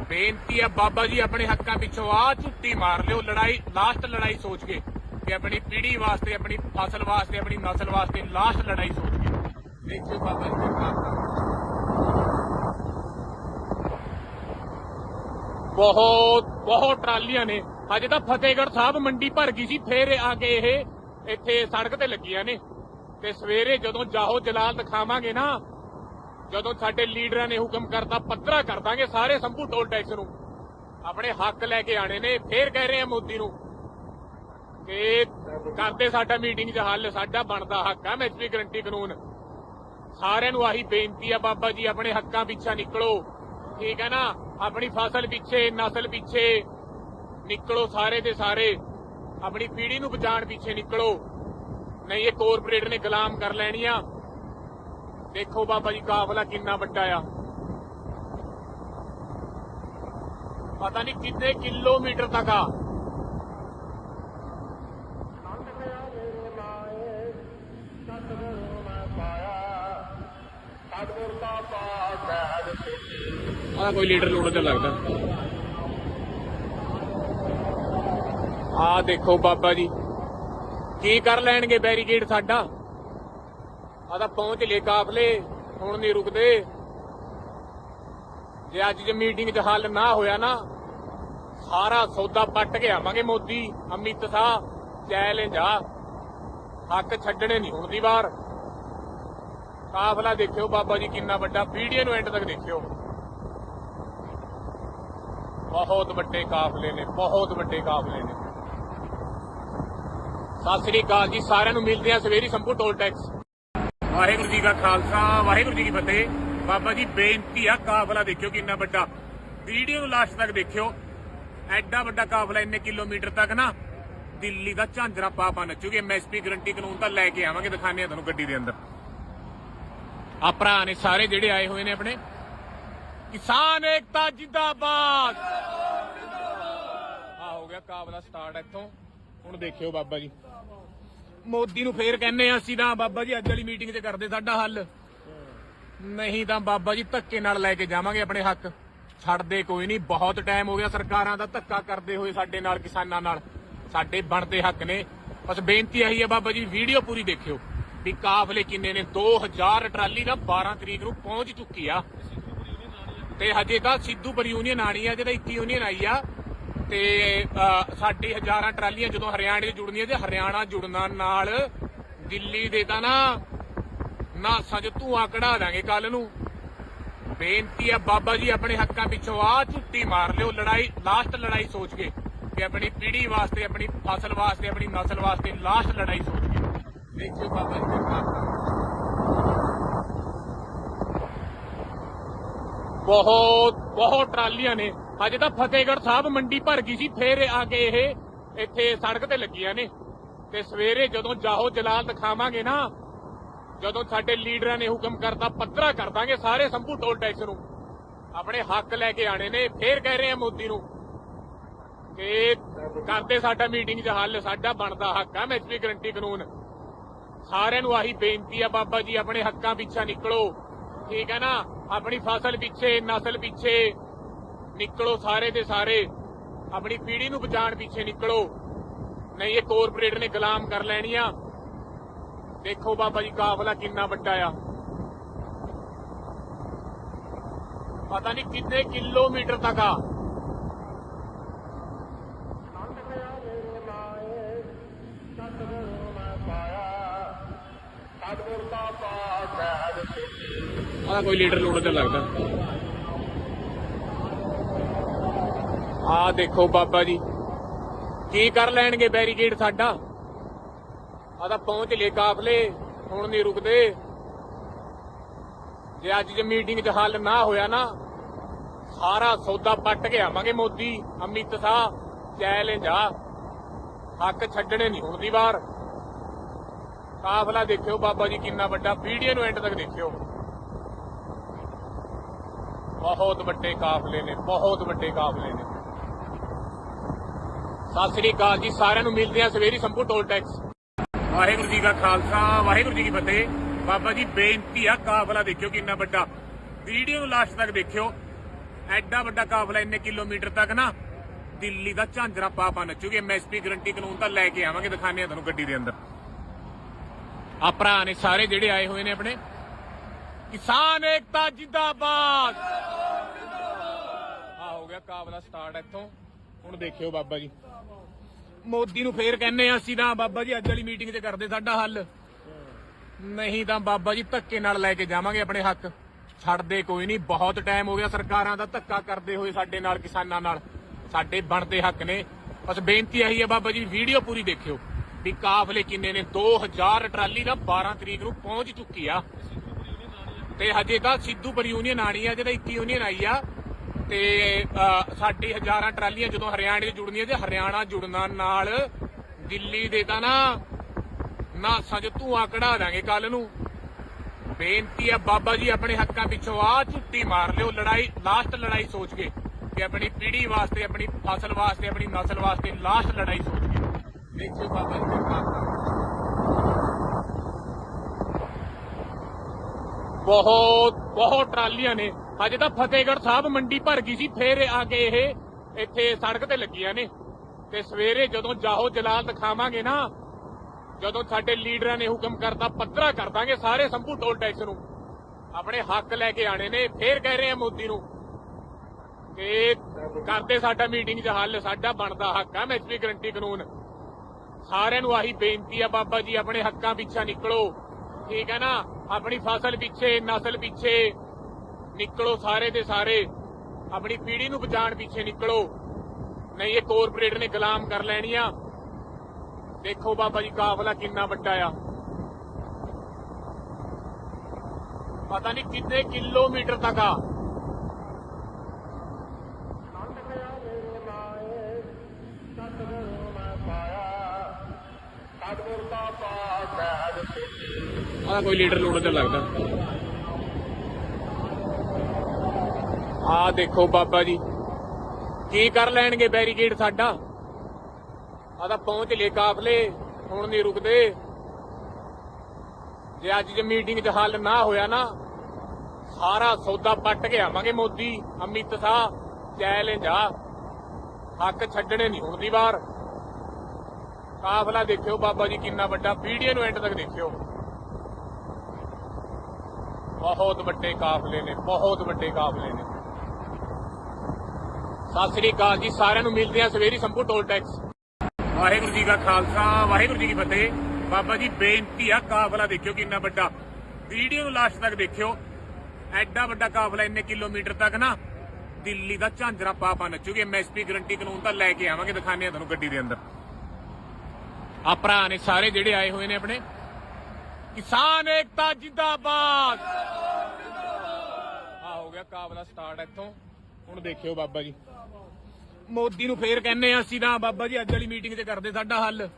ਬੇਨਤੀ ਆ ਬਾਬਾ ਜੀ ਆਪਣੇ ਹੱਕਾਂ ਪਿੱਛੋਂ ਆ ਝੁੱਟੀ ਮਾਰ ਲਿਓ। ਲੜਾਈ, ਲਾਸਟ ਲੜਾਈ ਸੋਚ ਕੇ ਕਿ ਆਪਣੀ ਪੀੜ੍ਹੀ ਵਾਸਤੇ, ਆਪਣੀ ਫਸਲ ਵਾਸਤੇ, ਆਪਣੀ ਨਸਲ ਵਾਸਤੇ ਲਾਸਟ ਲੜਾਈ ਸੋਚ ਕੇ ਦੇਖਿਓ ਬਾਬਾ ਜੀ ਕੀ ਬਹੁਤ ਬਹੁਤ ਟਰਾਲੀਆਂ ਨੇ। ਹਜੇ ਤਾਂ ਫਤਿਹਗੜ੍ਹ ਸਾਹਿਬ ਮੰਡੀ ਭਰ ਗਈ ਸੀ, ਫੇਰ ਆ ਕੇ ਇਹ ਇੱਥੇ ਸੜਕ ਤੇ ਲੱਗੀਆਂ ਨੇ। ਤੇ ਸਵੇਰੇ ਜਦੋਂ ਜਾਹੋ ਜਲਾਲ ਦਿਖਾਵਾਂਗੇ ਨਾ, ਜਦੋਂ ਸਾਡੇ ਲੀਡਰਾਂ ਨੇ ਹੁਕਮ ਕਰਤਾ, ਪੱਧਰਾ ਕਰ ਦਾਂਗੇ ਸਾਰੇ ਸੰਭੂ ਟੋਲ ਟੈਕਸ ਨੂੰ। ਆਪਣੇ ਹੱਕ ਲੈ ਕੇ ਆਣੇ ਨੇ, ਫੇਰ ਕਹਿ ਰਹੇ ਆ ਮੋਦੀ ਨੂੰ ਕਿ ਕਰਦੇ ਸਾਡਾ ਮੀਟਿੰਗ 'ਚ ਹੱਲ, ਸਾਡਾ ਬਣਦਾ ਹੱਕ ਆ ਐਮਐਸਪੀ ਗਰੰਟੀ ਕਾਨੂੰਨ। ਸਾਰਿਆਂ ਨੂੰ ਆਹੀ ਬੇਨਤੀ ਆ, ਬਾਬਾ ਜੀ, ਆਪਣੇ ਹੱਕਾਂ ਪਿੱਛੇ ਨਿਕਲੋ। ਠੀਕ ਹੈ ਨਾ? ਆਪਣੀ ਫਸਲ ਪਿੱਛੇ, ਨਸਲ ਪਿੱਛੇ ਨਿਕਲੋ ਸਾਰੇ ਦੇ ਸਾਰੇ। ਆਪਣੀ ਪੀੜ੍ਹੀ ਨੂੰ ਬਚਾਉਣ ਪਿੱਛੇ ਨਿਕਲੋ। ਨਹੀਂ, ਇਹ ਕਾਰਪੋਰੇਟ ਨੇ ਗੁਲਾਮ ਕਰ ਲੈਣੀ ਆ ਦੇਖੋ ਬਾਬਾ ਜੀ, ਕਾਫਲਾ ਕਿੰਨਾ ਵੱਡਾ ਆ। ਪਤਾ ਨਹੀਂ ਕਿੰਨੇ ਕਿਲੋਮੀਟਰ ਤੱਕ ਆ। ਆ ਕੋਈ ਲੀਡਰ ਲੋੜ ਤੇ ਲੱਗਦਾ। ਆ ਦੇਖੋ ਬਾਬਾ ਜੀ। ਕੀ ਕਰ ਲੈਣਗੇ ਬੈਰੀਕੇਡ ਸਾਡਾ? ਆ ਤਾਂ ਪਹੁੰਚ ਲਏ ਕਾਫਲੇ, ਹੁਣ ਨਹੀਂ ਰੁਕਦੇ। ਜੇ ਅੱਜ ਜੇ ਮੀਟਿੰਗ 'ਚ ਹੱਲ ਨਾ ਹੋਇਆ ਨਾ, ਸਾਰਾ ਸੌਦਾ ਪੱਟ ਕੇ ਆਵਾਂਗੇ ਮੋਦੀ, ਅਮਿਤ ਸ਼ਾਹ, ਚੈਲੰਜ ਆ। ਹੱਕ ਛੱਡਣੇ ਨਹੀਂ ਹੁਣ ਦੀ ਵਾਰ। ਕਾਫਲਾ ਦੇਖਿਓ ਬਾਬਾ ਜੀ ਕਿੰਨਾ ਵੱਡਾ, ਵੀਡੀਓ ਨੂੰ ਐਂਡ ਤੱਕ ਦੇਖਿਓ। ਬਹੁਤ ਵੱਡੇ ਕਾਫਲੇ ਨੇ, ਬਹੁਤ ਵੱਡੇ ਕਾਫਲੇ ਨੇ। ਸਤਿ ਸ੍ਰੀ ਅਕਾਲ ਜੀ, ਸਾਰਿਆਂ ਨੂੰ ਮਿਲਦੇ ਆ ਸਵੇਰੀ ਸੰਭੂ ਟੋਲ ਟੈਕਸ ਵਾਹਿਗੁਰੂ ਜੀ ਕਾ ਖਾਲਸਾ, ਵਾਹਿਗੁਰੂ ਜੀ ਕੀ ਫਤਿਹ। ਬਾਬਾ ਜੀ, ਬੇਨਤੀ ਆ, ਕਾਫਲਾ ਦੇਖਿਓ ਕਿੰਨਾ ਵੱਡਾ। ਵੀਡੀਓ ਨੂੰ ਲਾਸਟ ਤੱਕ ਦੇਖਿਓ। ਐਡਾ ਵੱਡਾ ਕਾਫਲਾ ਇੰਨੇ ਕਿਲੋਮੀਟਰ ਤੱਕ ਨਾ, ਦਿੱਲੀ ਦਾ ਝਾਂਜਰਾ ਪਾਪਾ ਨੱਚੂਗੇ। ਐਮਐਸਪੀ ਗਰੰਟੀ ਕਾਨੂੰਨ ਤਾਂ ਲੈ ਕੇ ਆਵਾਂਗੇ ਦਿਖਾਣੇ ਆ ਤੁਹਾਨੂੰ ਗੱਡੀ ਦੇ ਅੰਦਰ। ਆ ਭਰਾ ਨੇ ਸਾਰੇ ਜਿਹੜੇ ਆਏ ਹੋਏ ਨੇ ਆਪਣੇ। ਕਿਸਾਨ ਏਕਤਾ ਜਿੰਦਾਬਾਦ। ਆ ਹੋ ਗਿਆ ਕਾਬਲਾ ਸਟਾਰਟ ਇੱਥੋਂ। ਹੁਣ ਦੇਖਿਓ ਬਾਬਾ ਜੀ। ਮੋਦੀ ਨੂੰ ਫੇਰ ਕਹਿੰਨੇ ਆ ਅਸੀਂ ਤਾਂ ਬਾਬਾ ਜੀ ਅੱਜ ਵਾਲੀ ਮੀਟਿੰਗ 'ਚ ਕਰਦੇ ਸਾਡਾ ਹੱਲ। ਨਹੀਂ ਤਾਂ ਬਾਬਾ ਜੀ ਧੱਕੇ ਨਾਲ ਲੈ ਕੇ ਜਾਵਾਂਗੇ ਆਪਣੇ ਹੱਕ। ਛੱਡਦੇ ਕੋਈ ਨਹੀਂ, ਬਹੁਤ ਟਾਈਮ ਹੋ ਗਿਆ ਸਰਕਾਰਾਂ ਦਾ ਧੱਕਾ ਕਰਦੇ ਹੋਏ ਸਾਡੇ ਨਾਲ, ਕਿਸਾਨਾਂ ਨਾਲ। ਸਾਡੇ ਬਣਦੇ ਹੱਕ ਨੇ। ਬਸ ਬੇਨਤੀ ਆਹੀ ਹੈ ਬਾਬਾ ਜੀ ਵੀਡੀਓ ਪੂਰੀ ਦੇਖਿਓ। ਵੀ ਕਾਫਲੇ ਕਿੰਨੇ ਨੇ। 2000 ਟਰਾਲੀ ਦਾ 12 ਤਰੀਕ ਨੂੰ ਪਹੁੰਚ ਚੁੱਕੀ ਆ। ਤੇ ਹਜੇ ਤਾਂ ਸਿੱਧੂਪੁਰ ਯੂਨੀਅਨ ਆਣੀ ਆ ਜਿਹੜਾ 21 ਯੂਨੀਅਨ ਆਈ ਆ। ਤੇ ਸਾਡੀ ਹਜ਼ਾਰਾਂ ਟਰਾਲੀਆਂ ਜਦੋਂ ਹਰਿਆਣੇ 'ਚ ਜੁੜਨੀਆਂ ਤੇ ਹਰਿਆਣਾ ਜੁੜਨਾ ਨਾਲ ਦਿੱਲੀ ਦੇ ਤਾਂ ਨਾ ਨਾ ਸੱਜ ਧੂਆਂ ਕਢਾ ਦਾਂਗੇ ਕੱਲ ਨੂੰ। ਬੇਨਤੀ ਆ ਬਾਬਾ ਜੀ ਆਪਣੇ ਹੱਕਾਂ ਪਿੱਛੋਂ ਆ ਝੁੱਟੀ ਮਾਰ ਲਿਓ। ਲੜਾਈ, ਲਾਸਟ ਲੜਾਈ ਸੋਚ ਕੇ ਕਿ ਆਪਣੀ ਪੀੜ੍ਹੀ ਵਾਸਤੇ, ਆਪਣੀ ਫਸਲ ਵਾਸਤੇ, ਆਪਣੀ ਨਸਲ ਵਾਸਤੇ ਲਾਸਟ ਲੜਾਈ ਸੋਚ ਕੇ। ਦੇਖਿਓ ਬਾਬਾ ਜੀ ਕਿਰਪਾ ਬਹੁਤ ਬਹੁਤ ਟਰਾਲੀਆਂ ਨੇ। ਅਜੇ ਤਾਂ ਫਤਿਹਗੜ੍ਹ ਸਾਹਿਬ ਮੰਡੀ ਭਰ ਗਈ ਸੀ, ਫੇਰ ਆ ਕੇ ਇਹ ਇੱਥੇ ਸੜਕ ਤੇ ਲੱਗੀਆਂ ਨੇ। ਤੇ ਸਵੇਰੇ ਜਦੋਂ ਜਾਹੋ ਜਲਾਲ ਦਿਖਾਵਾਂਗੇ ਨਾ, ਜਦੋਂ ਸਾਡੇ ਲੀਡਰਾਂ ਨੇ ਹੁਕਮ ਕਰਤਾ, ਪੱਧਰਾ ਕਰ ਦਾਂਗੇ ਸਾਰੇ ਸੰਭੂ ਟੋਲ ਟੈਕਸ ਨੂੰ। ਆਪਣੇ ਹੱਕ ਲੈ ਕੇ ਆਣੇ ਨੇ, ਫੇਰ ਕਹਿ ਰਹੇ ਆ ਮੋਦੀ ਨੂੰ ਕਿ ਕਰਦੇ ਸਾਡਾ ਮੀਟਿੰਗ 'ਚ ਹੱਲ, ਸਾਡਾ ਬਣਦਾ ਹੱਕ ਆ ਐਮਐਸਪੀ ਗਰੰਟੀ ਕਾਨੂੰਨ। ਸਾਰਿਆਂ ਨੂੰ ਆਹੀ ਬੇਨਤੀ ਆ, ਬਾਬਾ ਜੀ, ਆਪਣੇ ਹੱਕਾਂ ਪਿੱਛੇ ਨਿਕਲੋ। ਠੀਕ ਹੈ ਨਾ? ਆਪਣੀ ਫਸਲ ਪਿੱਛੇ, ਨਸਲ ਪਿੱਛੇ। ਨਿਕਲੋ ਸਾਰੇ ਦੇ ਸਾਰੇ। ਆਪਣੀ ਪੀੜ੍ਹੀ ਨੂੰ ਬਚਾਉਣ ਪਿੱਛੇ ਨਿਕਲੋ। ਨਹੀਂ, ਇਹ ਕਾਰਪੋਰੇਟ ਨੇ ਗੁਲਾਮ ਕਰ ਲੈਣੀਆਂ। ਦੇਖੋ ਬਾਬਾ ਜੀ, ਕਾਫਲਾ ਕਿੰਨਾ ਵੱਡਾ ਆ। ਪਤਾ ਨਹੀਂ ਕਿੰਨੇ ਕਿਲੋਮੀਟਰ ਤੱਕ ਆ। ਆ ਕੋਈ ਲੀਡਰ ਲੋੜ ਤੇ ਲੱਗਦਾ। ਆ ਦੇਖੋ ਬਾਬਾ ਜੀ। ਕੀ ਕਰ ਲੈਣਗੇ ਬੈਰੀਕੇਡ ਸਾਡਾ? ਆ ਤਾਂ ਪਹੁੰਚ ਲਏ ਕਾਫਲੇ, ਹੁਣ ਨਹੀਂ ਰੁਕਦੇ। ਜੇ ਅੱਜ ਜੇ ਮੀਟਿੰਗ 'ਚ ਹੱਲ ਨਾ ਹੋਇਆ ਨਾ, ਸਾਰਾ ਸੌਦਾ ਪੱਟ ਕੇ ਆਵਾਂਗੇ ਮੋਦੀ, ਅਮਿਤ ਸ਼ਾਹ ਚੈਲੰਜ ਆ। ਹੱਕ ਛੱਡਣੇ ਨਹੀਂ ਹੁੰਦੀ ਵਾਰ। ਕਾਫਲਾ ਦੇਖਿਓ ਬਾਬਾ ਜੀ ਕਿੰਨਾ ਵੱਡਾ ਵੀਡੀਓ ਨੂੰ ਐਂਡ ਤੱਕ ਦੇਖਿਓ। ਬਹੁਤ ਵੱਡੇ ਕਾਫਲੇ ਨੇ, ਬਹੁਤ ਵੱਡੇ ਕਾਫਲੇ ਨੇ। ਸਤਿ ਸ੍ਰੀ ਅਕਾਲ ਜੀ, ਸਾਰਿਆਂ ਨੂੰ ਮਿਲਦੇ ਆ ਸਵੇਰੀ ਸੰਭੂ ਟੋਲ ਟੈਕਸ ਵਾਹਿਗੁਰੂ ਜੀ ਕਾ ਖਾਲਸਾ, ਵਾਹਿਗੁਰੂ ਜੀ ਕੀ ਫਤਿਹ। ਬਾਬਾ ਜੀ, ਬੇਨਤੀ ਆ, ਕਾਫਲਾ ਦੇਖਿਓ ਕਿੰਨਾ ਵੱਡਾ। ਵੀਡੀਓ ਨੂੰ ਲਾਸਟ ਤੱਕ ਦੇਖਿਓ। ਐਡਾ ਵੱਡਾ ਕਾਫਲਾ, ਇੰਨੇ ਕਿਲੋਮੀਟਰ ਤੱਕ ਨਾ। ਦਿੱਲੀ ਦਾ ਝਾਂਜਰਾ ਪਾਪਾ ਨੱਚੂਗੇ ਐਮਐਸਪੀ ਗਰੰਟੀ ਕਾਨੂੰਨ ਤਾਂ ਲੈ ਕੇ ਆਵਾਂਗੇ ਦਿਖਾਣੇ ਆ ਤੁਹਾਨੂੰ ਗੱਡੀ ਦੇ ਅੰਦਰ। ਆ ਭਰਾ ਨੇ ਸਾਰੇ ਜਿਹੜੇ ਆਏ ਹੋਏ ਨੇ ਆਪਣੇ। ਕਿਸਾਨ ਏਕਤਾ ਜਿੰਦਾਬਾਦ। ਆ ਹੋ ਗਿਆ ਕਾਫਲਾ ਸਟਾਰਟ ਇੱਥੋਂ। ਹੁਣ ਦੇਖਿਓ ਬਾਬਾ ਜੀ। ਮੋਦੀ ਨੂੰ ਫੇਰ ਕਹਿੰਨੇ ਆ ਅਸੀਂ ਤਾਂ ਬਾਬਾ ਜੀ ਅੱਜ ਵਾਲੀ ਮੀਟਿੰਗ 'ਚ ਕਰਦੇ ਸਾਡਾ ਹੱਲ। ਨਹੀਂ ਤਾਂ ਬਾਬਾ ਜੀ ਧੱਕੇ ਨਾਲ ਲੈ ਕੇ ਜਾਵਾਂਗੇ ਆਪਣੇ ਹੱਕ। ਛੱਡਦੇ ਕੋਈ ਨਹੀਂ, ਬਹੁਤ ਟਾਈਮ ਹੋ ਗਿਆ ਸਰਕਾਰਾਂ ਦਾ ਧੱਕਾ ਕਰਦੇ ਹੋਏ ਸਾਡੇ ਨਾਲ, ਕਿਸਾਨਾਂ ਨਾਲ। ਸਾਡੇ ਬਣਦੇ ਹੱਕ ਨੇ। ਬਸ ਬੇਨਤੀ ਇਹੀ ਹੈ ਬਾਬਾ ਜੀ, ਵੀਡੀਓ ਪੂਰੀ ਦੇਖਿਓ। ਵੀ ਕਾਫਲੇ ਕਿੰਨੇ ਨੇ 2000 ਟਰਾਲੀ ਦਾ 12 ਤਰੀਕ ਨੂੰ ਪਹੁੰਚ ਚੁੱਕੀ ਆ। ਤੇ ਹਜੇ ਤਾਂ ਸਿੱਧੂਪੁਰ ਯੂਨੀਅਨ ਆਣੀ ਆ ਜਿਹਦਾ 21 ਯੂਨੀਅਨ ਆਈ ਆ। ਤੇ ਸਾਡੀ ਹਜ਼ਾਰਾਂ ਟਰਾਲੀਆਂ ਜਦੋਂ ਹਰਿਆਣੇ 'ਚ ਜੁੜਨੀਆਂ ਤੇ ਹਰਿਆਣਾ ਜੁੜਨਾ ਨਾਲ ਦਿੱਲੀ ਦੇ ਤਾਂ ਨਾ ਨਾਸਾਂ 'ਚ ਧੂਆਂ ਕਢਾ ਦਾਂਗੇ ਕੱਲ ਨੂੰ। ਬੇਨਤੀ ਆ ਬਾਬਾ ਜੀ ਆਪਣੇ ਹੱਕਾਂ ਪਿੱਛੋਂ ਆ ਝੁੱਟੀ ਮਾਰ ਲਿਓ, ਲੜਾਈ, ਲਾਸਟ ਲੜਾਈ ਸੋਚ ਕੇ ਕਿ ਆਪਣੀ ਪੀੜ੍ਹੀ ਵਾਸਤੇ, ਆਪਣੀ ਫਸਲ ਵਾਸਤੇ, ਆਪਣੀ ਨਸਲ ਵਾਸਤੇ ਲਾਸਟ ਲੜਾਈ ਸੋਚ ਕੇ। ਦੇਖਿਓ ਬਾਬਾ ਜੀ ਕਿਰਪਾ ਬਹੁਤ ਬਹੁਤ ਟਰਾਲੀਆਂ ਨੇ। ਅਜੇ ਤਾਂ ਫਤਿਹਗੜ੍ਹ ਸਾਹਿਬ ਮੰਡੀ ਭਰ ਗਈ ਸੀ, ਫੇਰ ਆ ਕੇ ਇਹ ਇੱਥੇ ਸੜਕ ਤੇ ਲੱਗੀਆਂ ਨੇ। ਤੇ ਸਵੇਰੇ ਜਦੋਂ ਜਾਹੋ ਜਲਾਲ ਦਿਖਾਵਾਂਗੇ ਨਾ, ਜਦੋਂ ਸਾਡੇ ਲੀਡਰਾਂ ਨੇ ਹੁਕਮ ਕਰਤਾ, ਪੱਧਰਾ ਕਰ ਦਾਂਗੇ ਸਾਰੇ ਸੰਭੂ ਟੋਲ ਟੈਕਸ ਨੂੰ। ਆਪਣੇ ਹੱਕ ਲੈ ਕੇ ਆਣੇ ਨੇ, ਫੇਰ ਕਹਿ ਰਹੇ ਆ ਮੋਦੀ ਨੂੰ ਕਿ ਕਰਦੇ ਸਾਡਾ ਮੀਟਿੰਗ 'ਚ ਹੱਲ, ਸਾਡਾ ਬਣਦਾ ਹੱਕ ਆ ਐਮਐਸਪੀ ਗਰੰਟੀ ਕਾਨੂੰਨ। ਸਾਰਿਆਂ ਨੂੰ ਆਹੀ ਬੇਨਤੀ ਆ, ਬਾਬਾ ਜੀ, ਆਪਣੇ ਹੱਕਾਂ ਪਿੱਛੇ ਨਿਕਲੋ। ਠੀਕ ਹੈ ਨਾ? ਆਪਣੀ ਫਸਲ ਪਿੱਛੇ, ਨਸਲ ਪਿੱਛੇ ਨਿਕਲੋ ਸਾਰੇ ਦੇ ਸਾਰੇ। ਆਪਣੀ ਪੀੜ੍ਹੀ ਨੂੰ ਬਚਾਉਣ ਪਿੱਛੇ ਨਿਕਲੋ। ਨਹੀਂ, ਇਹ ਕਾਰਪੋਰੇਟ ਨੇ ਗੁਲਾਮ ਕਰ ਲੈਣੀਆਂ। ਦੇਖੋ ਬਾਬਾ ਜੀ, ਕਾਫਲਾ ਕਿੰਨਾ ਵੱਡਾ ਆ। ਪਤਾ ਨਹੀਂ ਕਿੰਨੇ ਕਿਲੋਮੀਟਰ ਤੱਕ ਆ। ਆ ਕੋਈ ਲੀਡਰ ਲੋੜ ਤੇ ਲੱਗਦਾ। ਆ ਦੇਖੋ ਬਾਬਾ ਜੀ। ਕੀ ਕਰ ਲੈਣਗੇ ਬੈਰੀਕੇਡ ਸਾਡਾ? ਆ ਤਾਂ ਪਹੁੰਚ ਲਏ ਕਾਫਲੇ, ਹੁਣ ਨਹੀਂ ਰੁਕਦੇ। ਜੇ ਅੱਜ ਜੇ ਮੀਟਿੰਗ 'ਚ ਹੱਲ ਨਾ ਹੋਇਆ ਨਾ, ਸਾਰਾ ਸੌਦਾ ਪੱਟ ਕੇ ਆਵਾਂਗੇ ਮੋਦੀ, ਅਮਿਤ ਸ਼ਾਹ ਚੈਲੰਜ ਆ ਹੱਕ ਛੱਡਣੇ ਨਹੀਂ ਹੁੰਦੀ ਵਾਰ ਕਾਫਲਾ ਦੇਖਿਓ ਬਾਬਾ ਜੀ ਕਿੰਨਾ ਵੱਡਾ ਵੀਡੀਓ ਨੂੰ ਐਂਡ ਤੱਕ ਦੇਖਿਓ। ਬਹੁਤ ਵੱਡੇ ਕਾਫਲੇ ਨੇ, ਬਹੁਤ ਵੱਡੇ ਕਾਫਲੇ ਨੇ। ਸਤਿ ਸ੍ਰੀ ਅਕਾਲ ਜੀ, ਸਾਰਿਆਂ ਨੂੰ ਮਿਲਦੇ ਆ ਸਵੇਰੀ ਸੰਭੂ ਟੋਲ ਟੈਕਸ ਵਾਹਿਗੁਰੂ ਜੀ ਕਾ ਖਾਲਸਾ, ਵਾਹਿਗੁਰੂ ਜੀ ਕੀ ਫਤਿਹ। ਬਾਬਾ ਜੀ, ਬੇਨਤੀ ਆ ਕਾਫਲਾ ਦੇਖਿਓ ਕਿੰਨਾ ਵੱਡਾ। ਵੀਡੀਓ ਨੂੰ ਲਾਸਟ ਤੱਕ ਦੇਖਿਓ। ਐਡਾ ਵੱਡਾ ਕਾਫਲਾ ਇੰਨੇ ਕਿਲੋਮੀਟਰ ਤੱਕ ਨਾ। ਦਿੱਲੀ ਦਾ ਝਾਂਜਰਾ ਪਾਪਾ ਨੱਚੂਗੇ। ਐਮਐਸਪੀ ਗਰੰਟੀ ਕਾਨੂੰਨ ਤਾਂ ਲੈ ਕੇ ਆਵਾਂਗੇ ਦਿਖਾਣੇ ਆ ਤੁਹਾਨੂੰ ਗੱਡੀ ਦੇ ਅੰਦਰ। ਆ ਭਰਾ ਨੇ ਸਾਰੇ ਜਿਹੜੇ ਆਏ ਹੋਏ ਨੇ ਆਪਣੇ। ਕਿਸਾਨ ਏਕਤਾ ਜਿੰਦਾਬਾਦ। ਆ ਹੋ ਗਿਆ ਕਾਬਲਾ ਸਟਾਰਟ ਇੱਥੋਂ। ਹੁਣ ਦੇਖਿਓ ਬਾਬਾ ਜੀ। ਮੋਦੀ ਨੂੰ ਫੇਰ ਕਹਿੰਨੇ ਆ ਅਸੀਂ ਤਾਂ ਬਾਬਾ ਜੀ ਅੱਜ ਵਾਲੀ ਮੀਟਿੰਗ 'ਚ ਕਰਦੇ ਸਾਡਾ ਹੱਲ।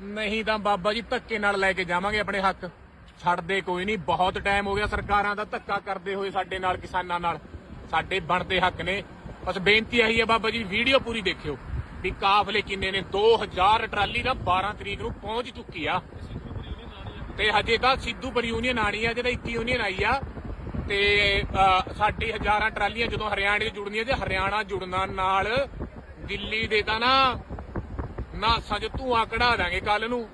ਨਹੀਂ ਤਾਂ ਬਾਬਾ ਜੀ ਧੱਕੇ ਨਾਲ ਲੈ ਕੇ ਜਾਵਾਂਗੇ ਆਪਣੇ ਹੱਕ। ਛੱਡਦੇ ਕੋਈ ਨਹੀਂ, ਬਹੁਤ ਟਾਈਮ ਹੋ ਗਿਆ ਸਰਕਾਰਾਂ ਦਾ ਧੱਕਾ ਕਰਦੇ ਹੋਏ ਸਾਡੇ ਨਾਲ, ਕਿਸਾਨਾਂ ਨਾਲ। ਸਾਡੇ ਬਣਦੇ ਹੱਕ ਨੇ। ਬਸ ਬੇਨਤੀ ਆਹੀ ਹੈ ਬਾਬਾ ਜੀ, ਵੀਡੀਓ ਪੂਰੀ ਦੇਖਿਓ ਵੀ ਕਾਫਲੇ ਕਿੰਨੇ ਨੇ। 2000 ਟਰਾਲੀ ਨਾ 12 ਤਰੀਕ ਨੂੰ ਪਹੁੰਚ ਚੁੱਕੀ ਆ। ਤੇ ਹਜੇ ਤਾਂ ਸਿੱਧੂਪੁਰ ਯੂਨੀਅਨ ਆਣੀ ਆ ਜਿਹੜਾ 21 ਯੂਨੀਅਨ ਆਈ ਆ। ਤੇ ਸਾਡੀ ਹਜ਼ਾਰਾਂ ਟਰਾਲੀਆਂ ਜਦੋਂ ਹਰਿਆਣੇ 'ਚ ਜੁੜਨੀਆਂ ਤੇ ਹਰਿਆਣਾ ਜੁੜਨਾ ਨਾਲ ਦਿੱਲੀ ਦੇ ਤਾਂ ਨਾ ਨਾ ਸੱਜ ਧੂਆਂ ਕਢਾ ਦਾਂਗੇ ਕੱਲ ਨੂੰ।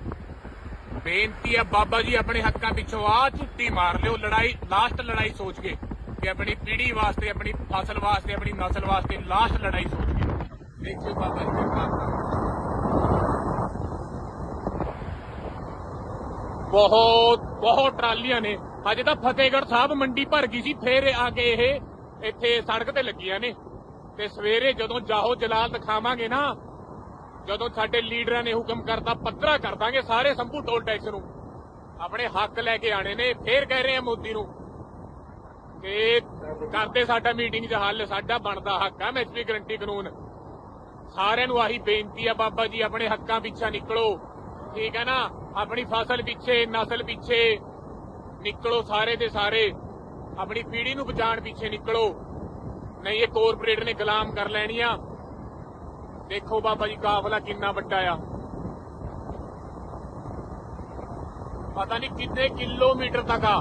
ਬੇਨਤੀ ਹੈ ਬਾਬਾ ਜੀ ਆਪਣੇ ਹੱਕਾਂ ਪਿੱਛੋਂ ਆ ਝੁੱਟੀ ਮਾਰ ਲਿਓ, ਲੜਾਈ, ਲਾਸਟ ਲੜਾਈ ਸੋਚ ਕੇ ਕਿ ਆਪਣੀ ਪੀੜ੍ਹੀ ਵਾਸਤੇ, ਆਪਣੀ ਫਸਲ ਵਾਸਤੇ, ਆਪਣੀ ਨਸਲ ਵਾਸਤੇ ਲਾਸਟ ਲੜਾਈ ਸੋਚ ਕੇ। ਦੇਖਿਓ ਬਾਬਾ ਜੀ ਕਿਰਪਾ ਕਰੋ। ਬਹੁਤ ਬਹੁਤ ਟਰਾਲੀਆਂ ਨੇ। ਅਜੇ ਤਾਂ ਫਤਿਹਗੜ੍ਹ ਸਾਹਿਬ ਮੰਡੀ ਭਰ ਗਈ ਸੀ, ਫੇਰ ਆ ਕੇ ਇਹ ਇੱਥੇ ਸੜਕ ਤੇ ਲੱਗੀਆਂ ਨੇ। ਤੇ ਸਵੇਰੇ ਜਦੋਂ ਜਾਹੋ ਜਲਾਲ ਦਿਖਾਵਾਂਗੇ ਨਾ, ਜਦੋਂ ਸਾਡੇ ਲੀਡਰਾਂ ਨੇ ਹੁਕਮ ਕਰਤਾ, ਪੱਧਰਾ ਕਰ ਦਾਂਗੇ ਸਾਰੇ ਸੰਭੂ ਟੋਲ ਟੈਕਸ ਨੂੰ। ਆਪਣੇ ਹੱਕ ਲੈ ਕੇ ਆਣੇ ਨੇ, ਫੇਰ ਕਹਿ ਰਹੇ ਆ ਮੋਦੀ ਨੂੰ ਕਿ ਕਰਦੇ ਸਾਡਾ ਮੀਟਿੰਗ 'ਚ ਹੱਲ, ਸਾਡਾ ਬਣਦਾ ਹੱਕ ਆ ਐਮਐਸਪੀ ਗਰੰਟੀ ਕਾਨੂੰਨ। ਸਾਰਿਆਂ ਨੂੰ ਆਹੀ ਬੇਨਤੀ ਆ, ਬਾਬਾ ਜੀ, ਆਪਣੇ ਹੱਕਾਂ ਪਿੱਛੇ ਨਿਕਲੋ। ਠੀਕ ਹੈ ਨਾ? ਆਪਣੀ ਫਸਲ ਪਿੱਛੇ, ਨਸਲ ਪਿੱਛੇ। ਨਿਕਲੋ ਸਾਰੇ ਦੇ ਸਾਰੇ। ਆਪਣੀ ਪੀੜ੍ਹੀ ਨੂੰ ਬਚਾਉਣ ਪਿੱਛੇ ਨਿਕਲੋ। ਨਹੀਂ, ਇਹ ਕਾਰਪੋਰੇਟ ਨੇ ਗੁਲਾਮ ਕਰ ਲੈਣੀ ਆ ਦੇਖੋ ਬਾਬਾ ਜੀ, ਕਾਫਲਾ ਕਿੰਨਾ ਵੱਡਾ ਆ। ਪਤਾ ਨਹੀਂ ਕਿੰਨੇ ਕਿਲੋਮੀਟਰ ਤੱਕ ਆ।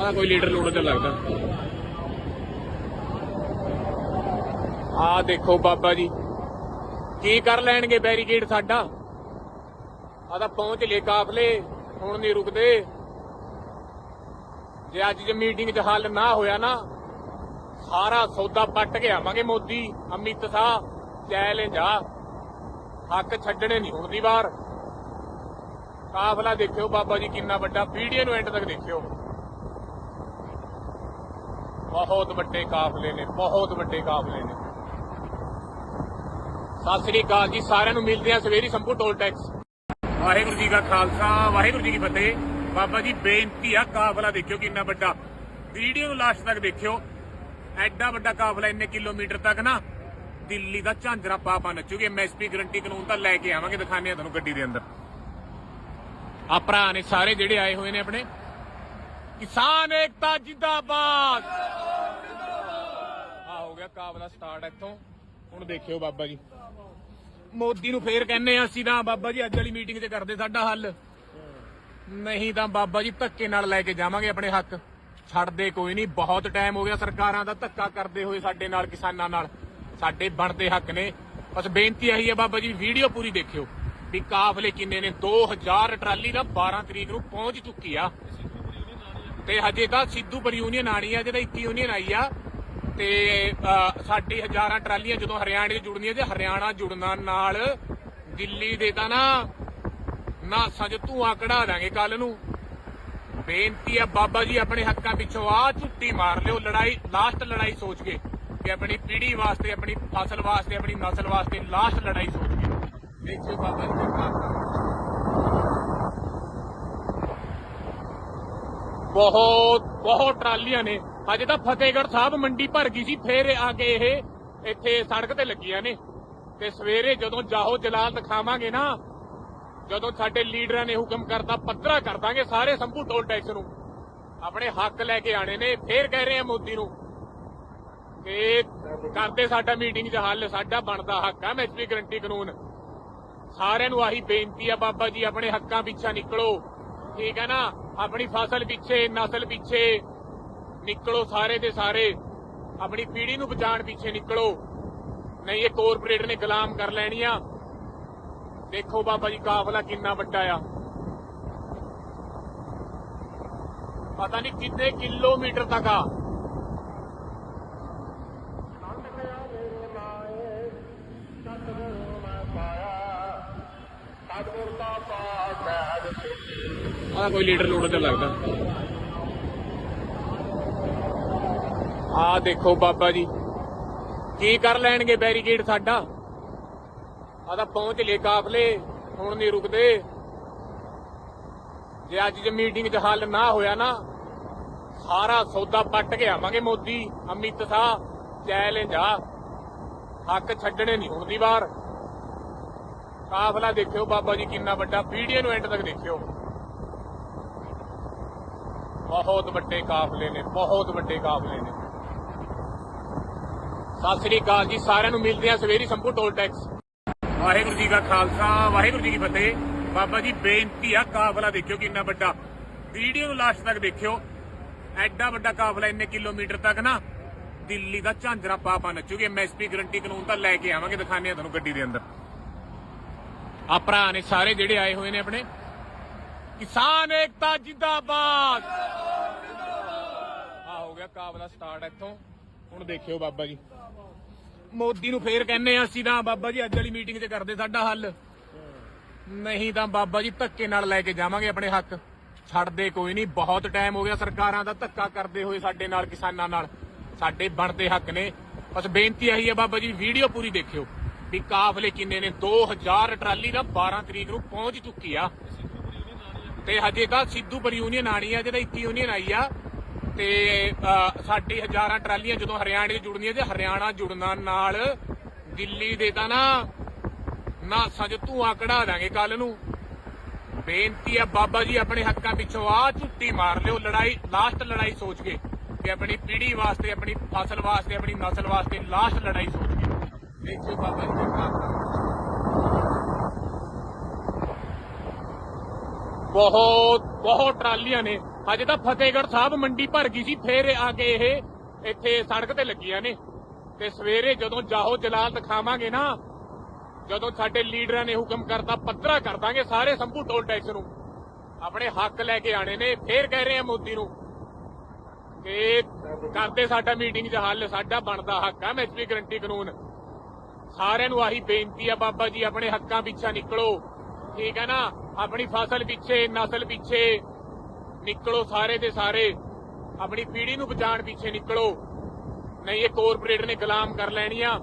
ਆ ਕੋਈ ਲੀਡਰ ਲੂਡਰ ਤੇ ਲੱਗਦਾ। ਆ ਦੇਖੋ ਬਾਬਾ ਜੀ। ਕੀ ਕਰ ਲੈਣਗੇ ਬੈਰੀਕੇਡ ਸਾਡਾ? ਆ ਤਾਂ ਪਹੁੰਚ ਲਏ ਕਾਫਲੇ, ਹੁਣ ਨਹੀਂ ਰੁਕਦੇ। ਜੇ ਅੱਜ ਜੇ ਮੀਟਿੰਗ 'ਚ ਹੱਲ ਨਾ ਹੋਇਆ ਨਾ, ਸਾਰਾ ਸੌਦਾ ਪੱਟ ਕੇ ਆਵਾਂਗੇ ਮੋਦੀ, ਅਮਿਤ ਸ਼ਾਹ ਚੈਲੰਜ ਆ। ਹੱਕ ਛੱਡਣੇ ਨਹੀਂ ਹੁਣ ਦੀ ਵਾਰ। ਕਾਫਲਾ ਦੇਖਿਓ ਬਾਬਾ ਜੀ ਕਿੰਨਾ ਵੱਡਾ, ਵੀਡੀਓ ਨੂੰ ਐਂਡ ਤੱਕ ਦੇਖਿਓ। ਬਹੁਤ ਵੱਡੇ ਕਾਫਲੇ ਨੇ, ਬਹੁਤ ਵੱਡੇ ਕਾਫਲੇ ਨੇ। ਸਤਿ ਸ੍ਰੀ ਅਕਾਲ ਜੀ, ਸਾਰਿਆਂ ਨੂੰ ਮਿਲਦੇ ਆ ਸਵੇਰੀ ਸੰਭੂ ਟੋਲ ਟੈਕਸ। ਵਾਹਿਗੁਰੂ ਜੀ ਕਾ ਖਾਲਸਾ, ਵਾਹਿਗੁਰੂ ਜੀ ਕੀ ਫਤਿਹ। ਬਾਬਾ ਜੀ, ਬੇਨਤੀ ਆ, ਕਾਫਲਾ ਦੇਖਿਓ ਕਿੰਨਾ ਵੱਡਾ। ਵੀਡੀਓ ਨੂੰ ਲਾਸਟ ਤੱਕ ਦੇਖਿਓ। ਐਡਾ ਵੱਡਾ ਕਾਫਲਾ ਇੰਨੇ ਕਿਲੋਮੀਟਰ ਤੱਕ ਨਾ, ਦਿੱਲੀ ਦਾ ਝਾਂਜਰਾ ਪਾਪਾ ਨੱਚੂਗੇ। ਐਮਐਸਪੀ ਗਰੰਟੀ ਕਾਨੂੰਨ ਤਾਂ ਲੈ ਕੇ ਆਵਾਂਗੇ ਦਿਖਾਣੇ ਆ ਤੁਹਾਨੂੰ ਗੱਡੀ ਦੇ ਅੰਦਰ। ਆ ਭਰਾ ਨੇ ਸਾਰੇ ਜਿਹੜੇ ਆਏ ਹੋਏ ਨੇ ਆਪਣੇ। ਕਿਸਾਨ ਏਕਤਾ ਜਿੰਦਾਬਾਦ। ਆ ਹੋ ਗਿਆ ਕਾਬਲਾ ਸਟਾਰਟ ਇੱਥੋਂ। ਹੁਣ ਦੇਖਿਓ ਬਾਬਾ ਜੀ। ਮੋਦੀ ਨੂੰ ਫੇਰ ਕਹਿੰਨੇ ਆ ਅਸੀਂ ਤਾਂ ਬਾਬਾ ਜੀ ਅੱਜ ਵਾਲੀ ਮੀਟਿੰਗ 'ਚ ਕਰਦੇ ਸਾਡਾ ਹੱਲ। ਨਹੀਂ ਤਾਂ ਬਾਬਾ ਜੀ ਧੱਕੇ ਨਾਲ ਲੈ ਕੇ ਜਾਵਾਂਗੇ ਆਪਣੇ ਹੱਕ। ਛੱਡਦੇ ਕੋਈ ਨਹੀਂ, ਬਹੁਤ ਟਾਈਮ ਹੋ ਗਿਆ ਸਰਕਾਰਾਂ ਦਾ ਧੱਕਾ ਕਰਦੇ ਹੋਏ ਸਾਡੇ ਨਾਲ, ਕਿਸਾਨਾਂ ਨਾਲ। ਸਾਡੇ ਬਣਦੇ ਹੱਕ ਨੇ। ਬਸ ਬੇਨਤੀ ਆਹੀ ਹੈ ਬਾਬਾ ਜੀ, ਵੀਡੀਓ ਪੂਰੀ ਦੇਖਿਓ। ਵੀ ਕਾਫਲੇ ਕਿੰਨੇ ਨੇ 2000 ਟਰਾਲੀ ਨਾ 12 ਤਰੀਕ ਨੂੰ ਪਹੁੰਚ ਚੁੱਕੀ ਆ। ਤੇ ਹਜੇ ਤਾਂ ਸਿੱਧੂਪੁਰ ਯੂਨੀਅਨ ਆਣੀ ਆ ਜਿਹੜਾ 21 ਯੂਨੀਅਨ ਆਈ ਆ। ਤੇ ਸਾਡੀ ਹਜ਼ਾਰਾਂ ਟਰਾਲੀਆਂ ਜਦੋਂ ਹਰਿਆਣੇ 'ਚ ਜੁੜਨੀਆਂ ਤੇ ਹਰਿਆਣਾ ਜੁੜਨਾ ਨਾਲ ਦਿੱਲੀ ਦੇ ਤਾਂ ਨਾ ਨਾ ਸੱਜ ਧੂਆਂ ਕਢਾ ਦਾਂਗੇ ਕੱਲ ਨੂੰ। ਬੇਨਤੀ ਆ ਬਾਬਾ ਜੀ ਆਪਣੇ ਹੱਕਾਂ ਪਿੱਛੋਂ ਆ ਝੁੱਟੀ ਮਾਰ ਲਿਓ, ਲੜਾਈ ਲਾਸਟ ਲੜਾਈ ਸੋਚ ਕੇ ਕਿ ਆਪਣੀ ਪੀੜ੍ਹੀ ਵਾਸਤੇ, ਆਪਣੀ ਫਸਲ ਵਾਸਤੇ, ਆਪਣੀ ਨਸਲ ਵਾਸਤੇ ਲਾਸਟ ਲੜਾਈ ਸੋਚ ਕੇ। ਦੇਖਿਓ ਬਾਬਾ ਜੀ ਕਿਰਪਾ ਬਹੁਤ ਬਹੁਤ ਟਰਾਲੀਆਂ ਨੇ। ਅਜੇ ਤਾਂ ਫਤਿਹਗੜ੍ਹ ਸਾਹਿਬ ਮੰਡੀ ਭਰ ਗਈ ਸੀ, ਫੇਰ ਆ ਕੇ ਇਹ ਇੱਥੇ ਸੜਕ ਤੇ ਲੱਗੀਆਂ ਨੇ। ਤੇ ਸਵੇਰੇ ਜਦੋਂ ਜਾਹੋ ਜਲਾਲ ਦਿਖਾਵਾਂਗੇ ਨਾ, ਜਦੋਂ ਸਾਡੇ ਲੀਡਰਾਂ ਨੇ ਹੁਕਮ ਕਰਤਾ, ਪੱਧਰਾ ਕਰ ਦਾਂਗੇ ਸਾਰੇ ਸੰਭੂ ਟੋਲ ਟੈਕਸ ਨੂੰ। ਆਪਣੇ ਹੱਕ ਲੈ ਕੇ ਆਣੇ ਨੇ, ਫੇਰ ਕਹਿ ਰਹੇ ਆ ਮੋਦੀ ਨੂੰ ਕਿ ਕਰਦੇ ਸਾਡਾ ਮੀਟਿੰਗ 'ਚ ਹੱਲ, ਸਾਡਾ ਬਣਦਾ ਹੱਕ ਆ ਐਮਐਸਪੀ ਗਰੰਟੀ ਕਾਨੂੰਨ। ਸਾਰਿਆਂ ਨੂੰ ਆਹੀ ਬੇਨਤੀ ਆ, ਬਾਬਾ ਜੀ, ਆਪਣੇ ਹੱਕਾਂ ਪਿੱਛੇ ਨਿਕਲੋ। ਠੀਕ ਹੈ ਨਾ? ਆਪਣੀ ਫਸਲ ਪਿੱਛੇ, ਨਸਲ ਪਿੱਛੇ ਨਿਕਲੋ ਸਾਰੇ ਦੇ ਸਾਰੇ। ਆਪਣੀ ਪੀੜੀ ਨੂੰ ਬਚਾਉਣ ਪਿੱਛੇ ਨਿਕਲੋ। ਨਹੀਂ, ਇਹ ਕਾਰਪੋਰੇਟ ਨੇ ਗੁਲਾਮ ਕਰ ਲੈਣੀ ਆ ਦੇਖੋ ਬਾਬਾ ਜੀ, ਕਾਫਲਾ ਕਿੰਨਾ ਵੱਡਾ ਆ। ਪਤਾ ਨਹੀਂ ਕਿੰਨੇ ਕਿਲੋਮੀਟਰ ਤੱਕ ਆ। ਆ ਕੋਈ ਲੀਡਰ ਲੋੜ ਤੇ ਲੱਗਦਾ। ਆ ਦੇਖੋ ਬਾਬਾ ਜੀ। ਕੀ ਕਰ ਲੈਣਗੇ ਬੈਰੀਕੇਡ ਸਾਡਾ? ਆ ਤਾਂ ਪਹੁੰਚ ਲਏ ਕਾਫਲੇ, ਹੁਣ ਨਹੀਂ ਰੁਕਦੇ। ਜੇ ਅੱਜ ਜੇ ਮੀਟਿੰਗ 'ਚ ਹੱਲ ਨਾ ਹੋਇਆ ਨਾ, ਸਾਰਾ ਸੌਦਾ ਪੱਟ ਕੇ ਆਵਾਂਗੇ ਮੋਦੀ, ਅਮਿਤ ਸ਼ਾਹ, ਚੈਲੰਜ ਆ। ਹੱਕ ਛੱਡਣੇ ਨਹੀਂ ਹੁਣ ਦੀ ਵਾਰ। ਕਾਫਲਾ ਦੇਖਿਓ ਬਾਬਾ ਜੀ ਕਿੰਨਾ ਵੱਡਾ, ਵੀਡੀਓ ਨੂੰ ਐਂਡ ਤੱਕ ਦੇਖਿਓ। ਬਹੁਤ ਵੱਡੇ ਕਾਫਲੇ ਨੇ, ਬਹੁਤ ਵੱਡੇ ਕਾਫਲੇ ਨੇ। ਸਤਿ ਸ੍ਰੀ ਅਕਾਲ ਜੀ, ਸਾਰਿਆਂ ਨੂੰ ਮਿਲਦੇ ਆ ਸਵੇਰੀ ਸੰਭੂ ਟੋਲ ਟੈਕਸ ਵਾਹਿਗੁਰੂ ਜੀ ਕਾ ਖਾਲਸਾ, ਵਾਹਿਗੁਰੂ ਜੀ ਕੀ ਫਤਿਹ। ਬਾਬਾ ਜੀ, ਬੇਨਤੀ ਆ, ਕਾਫਲਾ ਦੇਖਿਓ ਕਿੰਨਾ ਵੱਡਾ। ਵੀਡੀਓ ਨੂੰ ਲਾਸਟ ਤੱਕ ਦੇਖਿਓ। ਐਡਾ ਵੱਡਾ ਕਾਫਲਾ ਇੰਨੇ ਕਿਲੋਮੀਟਰ ਤੱਕ ਨਾ, ਦਿੱਲੀ ਦਾ ਝਾਂਜਰਾ ਪਾਪਾ ਨੱਚੂਗੇ। ਐਮਐਸਪੀ ਗਰੰਟੀ ਕਾਨੂੰਨ ਤਾਂ ਲੈ ਕੇ ਆਵਾਂਗੇ ਦਿਖਾਣੇ ਆ ਤੁਹਾਨੂੰ ਗੱਡੀ ਦੇ ਅੰਦਰ। ਆ ਭਰਾ ਨੇ ਸਾਰੇ ਜਿਹੜੇ ਆਏ ਹੋਏ ਨੇ ਆਪਣੇ। ਕਿਸਾਨ ਏਕਤਾ ਜਿੰਦਾਬਾਦ। ਆ ਹੋ ਗਿਆ ਕਾਬਲਾ ਸਟਾਰਟ ਇੱਥੋਂ। ਹੁਣ ਦੇਖਿਓ ਬਾਬਾ ਜੀ। ਮੋਦੀ ਨੂੰ ਫੇਰ ਕਹਿੰਨੇ ਆ, ਅਸੀਂ ਤਾਂ ਬਾਬਾ ਜੀ ਅੱਜ ਵਾਲੀ ਮੀਟਿੰਗ 'ਚ ਕਰਦੇ ਸਾਡਾ ਹੱਲ। ਨਹੀਂ ਤਾਂ ਬਾਬਾ ਜੀ ਧੱਕੇ ਨਾਲ ਲੈ ਕੇ ਜਾਵਾਂਗੇ ਆਪਣੇ ਹੱਕ। ਛੱਡਦੇ ਕੋਈ ਨਹੀਂ, ਬਹੁਤ ਟਾਈਮ ਹੋ ਗਿਆ ਸਰਕਾਰਾਂ ਦਾ ਧੱਕਾ ਕਰਦੇ ਹੋਏ ਸਾਡੇ ਨਾਲ, ਕਿਸਾਨਾਂ ਨਾਲ। ਸਾਡੇ ਬਣਦੇ ਹੱਕ ਨੇ। ਬਸ ਬੇਨਤੀ ਆਹੀ ਹੈ ਬਾਬਾ ਜੀ, ਵੀਡੀਓ ਪੂਰੀ ਦੇਖਿਓ। ਵੀ ਕਾਫਲੇ ਕਿੰਨੇ ਨੇ 2000 ਟਰਾਲੀ ਦਾ 12 ਤਰੀਕ ਨੂੰ ਪਹੁੰਚ ਚੁੱਕੀ ਆ। ਤੇ ਹਜੇ ਤਾਂ ਸਿੱਧੂਪੁਰ ਯੂਨੀਅਨ ਆਣੀ ਆ ਜਿਹਦਾ 21 ਯੂਨੀਅਨ ਆਈ ਆ। ਤੇ ਸਾਡੀ ਹਜ਼ਾਰਾਂ ਟਰਾਲੀਆਂ ਜਦੋਂ ਹਰਿਆਣੇ 'ਚ ਜੁੜਨੀਆਂ ਤੇ ਹਰਿਆਣਾ ਜੁੜਨਾ ਨਾਲ ਦਿੱਲੀ ਦੇ ਤਾਂ ਨਾ ਨਾ ਸੱਜ ਧੂਆਂ ਕਢਾ ਦਾਂਗੇ ਕੱਲ ਨੂੰ। ਬੇਨਤੀ ਆ ਬਾਬਾ ਜੀ ਆਪਣੇ ਹੱਕਾਂ ਪਿੱਛੋਂ ਆ ਝੁੱਟੀ ਮਾਰ ਲਿਓ। ਲੜਾਈ, ਲਾਸਟ ਲੜਾਈ ਸੋਚ ਕੇ ਕਿ ਆਪਣੀ ਪੀੜ੍ਹੀ ਵਾਸਤੇ, ਆਪਣੀ ਫਸਲ ਵਾਸਤੇ, ਆਪਣੀ ਨਸਲ ਵਾਸਤੇ ਲਾਸਟ ਲੜਾਈ ਸੋਚ ਕੇ। ਦੇਖਿਓ ਬਾਬਾ ਜੀ ਦਾ ਬਹੁਤ ਬਹੁਤ ਟਰਾਲੀਆਂ ਨੇ। ਹਜੇ ਤਾਂ ਫਤਿਹਗੜ੍ਹ ਸਾਹਿਬ ਮੰਡੀ ਭਰ ਗਈ ਸੀ, ਫੇਰ ਆ ਕੇ ਇਹ ਇੱਥੇ ਸੜਕ ਤੇ ਲੱਗੀਆਂ ਨੇ। ਤੇ ਸਵੇਰੇ ਜਦੋਂ ਜਾਹੋ ਜਲਾਲ ਦਿਖਾਵਾਂਗੇ ਨਾ, ਜਦੋਂ ਸਾਡੇ ਲੀਡਰਾਂ ਨੇ ਹੁਕਮ ਕਰਤਾ, ਪੱਧਰਾ ਕਰ ਦਾਂਗੇ ਸਾਰੇ ਸੰਭੂ ਟੋਲ ਟੈਕਸ ਨੂੰ। ਆਪਣੇ ਹੱਕ ਲੈ ਕੇ ਆਣੇ ਨੇ, ਫੇਰ ਕਹਿ ਰਹੇ ਆ ਮੋਦੀ ਨੂੰ ਕਿ ਕਰਦੇ ਸਾਡਾ ਮੀਟਿੰਗ 'ਚ ਹੱਲ, ਸਾਡਾ ਬਣਦਾ ਹੱਕ ਆ ਐਮਐਸਪੀ ਗਰੰਟੀ ਕਾਨੂੰਨ। ਸਾਰਿਆਂ ਨੂੰ ਆਹੀ ਬੇਨਤੀ ਆ, ਬਾਬਾ ਜੀ, ਆਪਣੇ ਹੱਕਾਂ ਪਿੱਛੇ ਨਿਕਲੋ। ਠੀਕ ਹੈ ਨਾ? ਆਪਣੀ ਫਸਲ ਪਿੱਛੇ, ਨਸਲ ਪਿੱਛੇ ਨਿਕਲੋ ਸਾਰੇ ਦੇ ਸਾਰੇ। ਆਪਣੀ ਪੀੜ੍ਹੀ ਨੂੰ ਬਚਾਉਣ ਪਿੱਛੇ ਨਿਕਲੋ। ਨਹੀਂ, ਇਹ ਕਾਰਪੋਰੇਟ ਨੇ ਗੁਲਾਮ ਕਰ ਲੈਣੀਆਂ।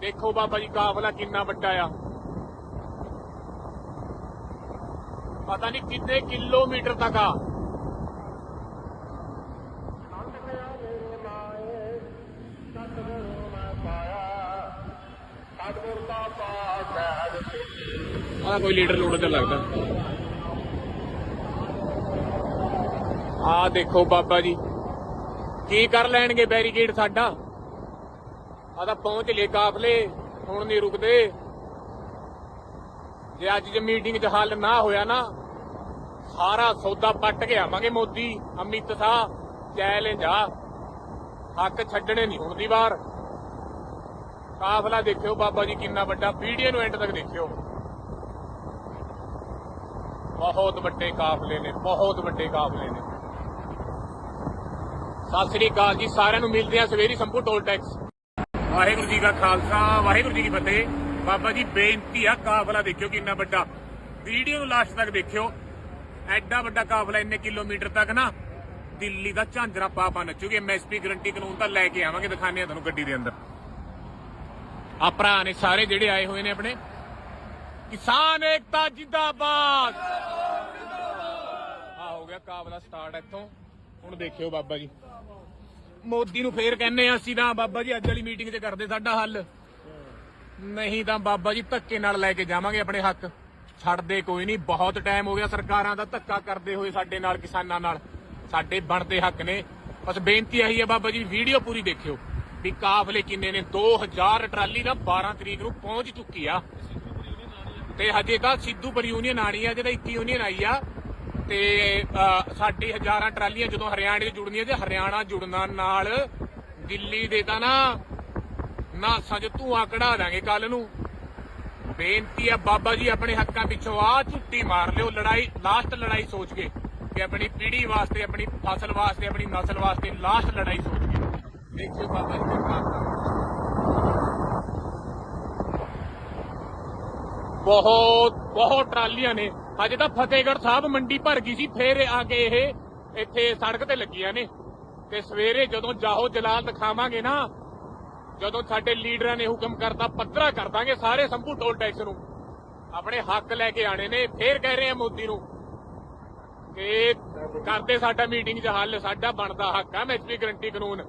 ਦੇਖੋ ਬਾਬਾ ਜੀ, ਕਾਫਲਾ ਕਿੰਨਾ ਵੱਡਾ ਆ। ਪਤਾ ਨਹੀਂ ਕਿੰਨੇ ਕਿਲੋਮੀਟਰ ਤੱਕ ਆ। ਆ ਕੋਈ ਲੀਡਰ ਲੋੜ ਤੇ ਲੱਗਦਾ। ਆ ਦੇਖੋ ਬਾਬਾ ਜੀ। ਕੀ ਕਰ ਲੈਣਗੇ ਬੈਰੀਕੇਡ ਸਾਡਾ? ਆ ਤਾਂ ਪਹੁੰਚ ਲਏ ਕਾਫਲੇ, ਹੁਣ ਨਹੀਂ ਰੁਕਦੇ। ਜੇ ਅੱਜ ਜੇ ਮੀਟਿੰਗ 'ਚ ਹੱਲ ਨਾ ਹੋਇਆ ਨਾ, ਸਾਰਾ ਸੌਦਾ ਪੱਟ ਕੇ ਆਵਾਂਗੇ ਮੋਦੀ, ਅਮਿਤ ਸ਼ਾਹ, ਚੈਲੰਜ ਆ। ਹੱਕ ਛੱਡਣੇ ਨਹੀਂ ਹੁਣ ਦੀ ਵਾਰ। ਕਾਫਲਾ ਦੇਖਿਓ ਬਾਬਾ ਜੀ ਕਿੰਨਾ ਵੱਡਾ, ਵੀਡੀਓ ਨੂੰ ਐਂਡ ਤੱਕ ਦੇਖਿਓ। ਬਹੁਤ ਵੱਡੇ ਕਾਫਲੇ ਨੇ, ਬਹੁਤ ਵੱਡੇ ਕਾਫਲੇ ਨੇ। ਸਤਿ ਸ੍ਰੀ ਅਕਾਲ ਜੀ, ਸਾਰਿਆਂ ਨੂੰ ਮਿਲਦੇ ਆ ਸਵੇਰੀ ਸੰਭੂ ਟੋਲ ਟੈਕਸ ਵਾਹਿਗੁਰੂ ਜੀ ਕਾ ਖਾਲਸਾ, ਵਾਹਿਗੁਰੂ ਜੀ ਕੀ ਫਤਿਹ। ਬਾਬਾ ਜੀ, ਬੇਨਤੀ ਆ, ਕਾਫਲਾ ਦੇਖਿਓ ਕਿੰਨਾ ਵੱਡਾ। ਵੀਡੀਓ ਨੂੰ ਲਾਸਟ ਤੱਕ ਦੇਖਿਓ। ਐਡਾ ਵੱਡਾ ਕਾਫਲਾ ਇੰਨੇ ਕਿਲੋਮੀਟਰ ਤੱਕ ਨਾ, ਦਿੱਲੀ ਦਾ ਝਾਂਜਰਾ ਪਾਪਾ ਨੱਚੂਗੇ। ਐਮਐਸਪੀ ਗਰੰਟੀ ਕਾਨੂੰਨ ਤਾਂ ਲੈ ਕੇ ਆਵਾਂਗੇ ਦਿਖਾਣੇ ਆ ਤੁਹਾਨੂੰ ਗੱਡੀ ਦੇ ਅੰਦਰ। ਆ ਭਰਾ ਨੇ ਸਾਰੇ ਜਿਹੜੇ ਆਏ ਹੋਏ ਨੇ ਆਪਣੇ। ਕਿਸਾਨ ਏਕਤਾ ਜਿੰਦਾਬਾਦ। ਆ ਹੋ ਗਿਆ ਕਾਬਲਾ ਸਟਾਰਟ ਇੱਥੋਂ। ਹੁਣ ਦੇਖਿਓ ਬਾਬਾ ਜੀ। ਮੋਦੀ ਨੂੰ ਫੇਰ ਕਹਿੰਨੇ ਆ ਅਸੀਂ ਤਾਂ ਬਾਬਾ ਜੀ ਅੱਜ ਵਾਲੀ ਮੀਟਿੰਗ 'ਚ ਕਰਦੇ ਸਾਡਾ ਹੱਲ। ਨਹੀਂ ਤਾਂ ਬਾਬਾ ਜੀ ਧੱਕੇ ਨਾਲ ਲੈ ਕੇ ਜਾਵਾਂਗੇ ਆਪਣੇ ਹੱਕ। ਛੱਡਦੇ ਕੋਈ ਨਹੀਂ, ਬਹੁਤ ਟਾਈਮ ਹੋ ਗਿਆ ਸਰਕਾਰਾਂ ਦਾ ਧੱਕਾ ਕਰਦੇ ਹੋਏ ਸਾਡੇ ਨਾਲ, ਕਿਸਾਨਾਂ ਨਾਲ। ਸਾਡੇ ਬਣਦੇ ਹੱਕ ਨੇ। ਬਸ ਬੇਨਤੀ ਆਹੀ ਹੈ ਬਾਬਾ ਜੀ, ਵੀਡੀਓ ਪੂਰੀ ਦੇਖਿਓ ਵੀ ਕਾਫਲੇ ਕਿੰਨੇ ਨੇ। 2000 ਟਰਾਲੀ ਦਾ 12 ਤਰੀਕ ਨੂੰ ਪਹੁੰਚ ਚੁੱਕੀ ਆ। ਤੇ ਹਜੇ ਤਾਂ ਸਿੱਧੂਪੁਰ ਯੂਨੀਅਨ ਆਣੀ ਆ ਜਿਹੜਾ 21 ਯੂਨੀਅਨ ਆਈ ਆ। ਤੇ ਸਾਡੀ ਹਜ਼ਾਰਾਂ ਟਰਾਲੀਆਂ ਜਦੋਂ ਹਰਿਆਣੇ 'ਚ ਜੁੜਨੀਆਂ ਤੇ ਹਰਿਆਣਾ ਜੁੜਨਾ ਨਾਲ ਦਿੱਲੀ ਦੇ ਤਾਂ ਨਾ ਨਾ ਸੱਜ ਧੂਆਂ ਕਢਾ ਦਾਂਗੇ ਕੱਲ ਨੂੰ। ਬੇਨਤੀ ਆ ਬਾਬਾ ਜੀ ਆਪਣੇ ਹੱਕਾਂ ਪਿੱਛੋਂ ਆ ਝੁੱਟੀ ਮਾਰ ਲਿਓ, ਲੜਾਈ, ਲਾਸਟ ਲੜਾਈ ਸੋਚ ਕੇ ਕਿ ਆਪਣੀ ਪੀੜ੍ਹੀ ਵਾਸਤੇ, ਆਪਣੀ ਫਸਲ ਵਾਸਤੇ, ਆਪਣੀ ਨਸਲ ਵਾਸਤੇ ਲਾਸਟ ਲੜਾਈ ਸੋਚ ਕੇ। ਦੇਖਿਓ ਬਾਬਾ ਜੀ ਦਾ ਕੰਮ ਬਹੁਤ ਬਹੁਤ ਟਰਾਲੀਆਂ ਨੇ। ਹਜੇ ਤਾਂ ਫਤਿਹਗੜ੍ਹ ਸਾਹਿਬ ਮੰਡੀ ਭਰ ਗਈ ਸੀ, ਫੇਰ ਆ ਕੇ ਇਹ ਇੱਥੇ ਸੜਕ ਤੇ ਲੱਗੀਆਂ ਨੇ। ਤੇ ਸਵੇਰੇ ਜਦੋਂ ਜਾਹੋ ਜਲਾਲ ਦਿਖਾਵਾਂਗੇ ਨਾ, ਜਦੋਂ ਸਾਡੇ ਲੀਡਰਾਂ ਨੇ ਹੁਕਮ ਕਰਤਾ, ਪੱਧਰਾ ਕਰ ਦਾਂਗੇ ਸਾਰੇ ਸੰਭੂ ਟੋਲ ਟੈਕਸ ਨੂੰ। ਆਪਣੇ ਹੱਕ ਲੈ ਕੇ ਆਣੇ ਨੇ, ਫੇਰ ਕਹਿ ਰਹੇ ਆ ਮੋਦੀ ਨੂੰ ਕਿ ਕਰਦੇ ਸਾਡਾ ਮੀਟਿੰਗ 'ਚ ਹੱਲ, ਸਾਡਾ ਬਣਦਾ ਹੱਕ ਆ ਐਮਐਸਪੀ ਗਰੰਟੀ ਕਾਨੂੰਨ।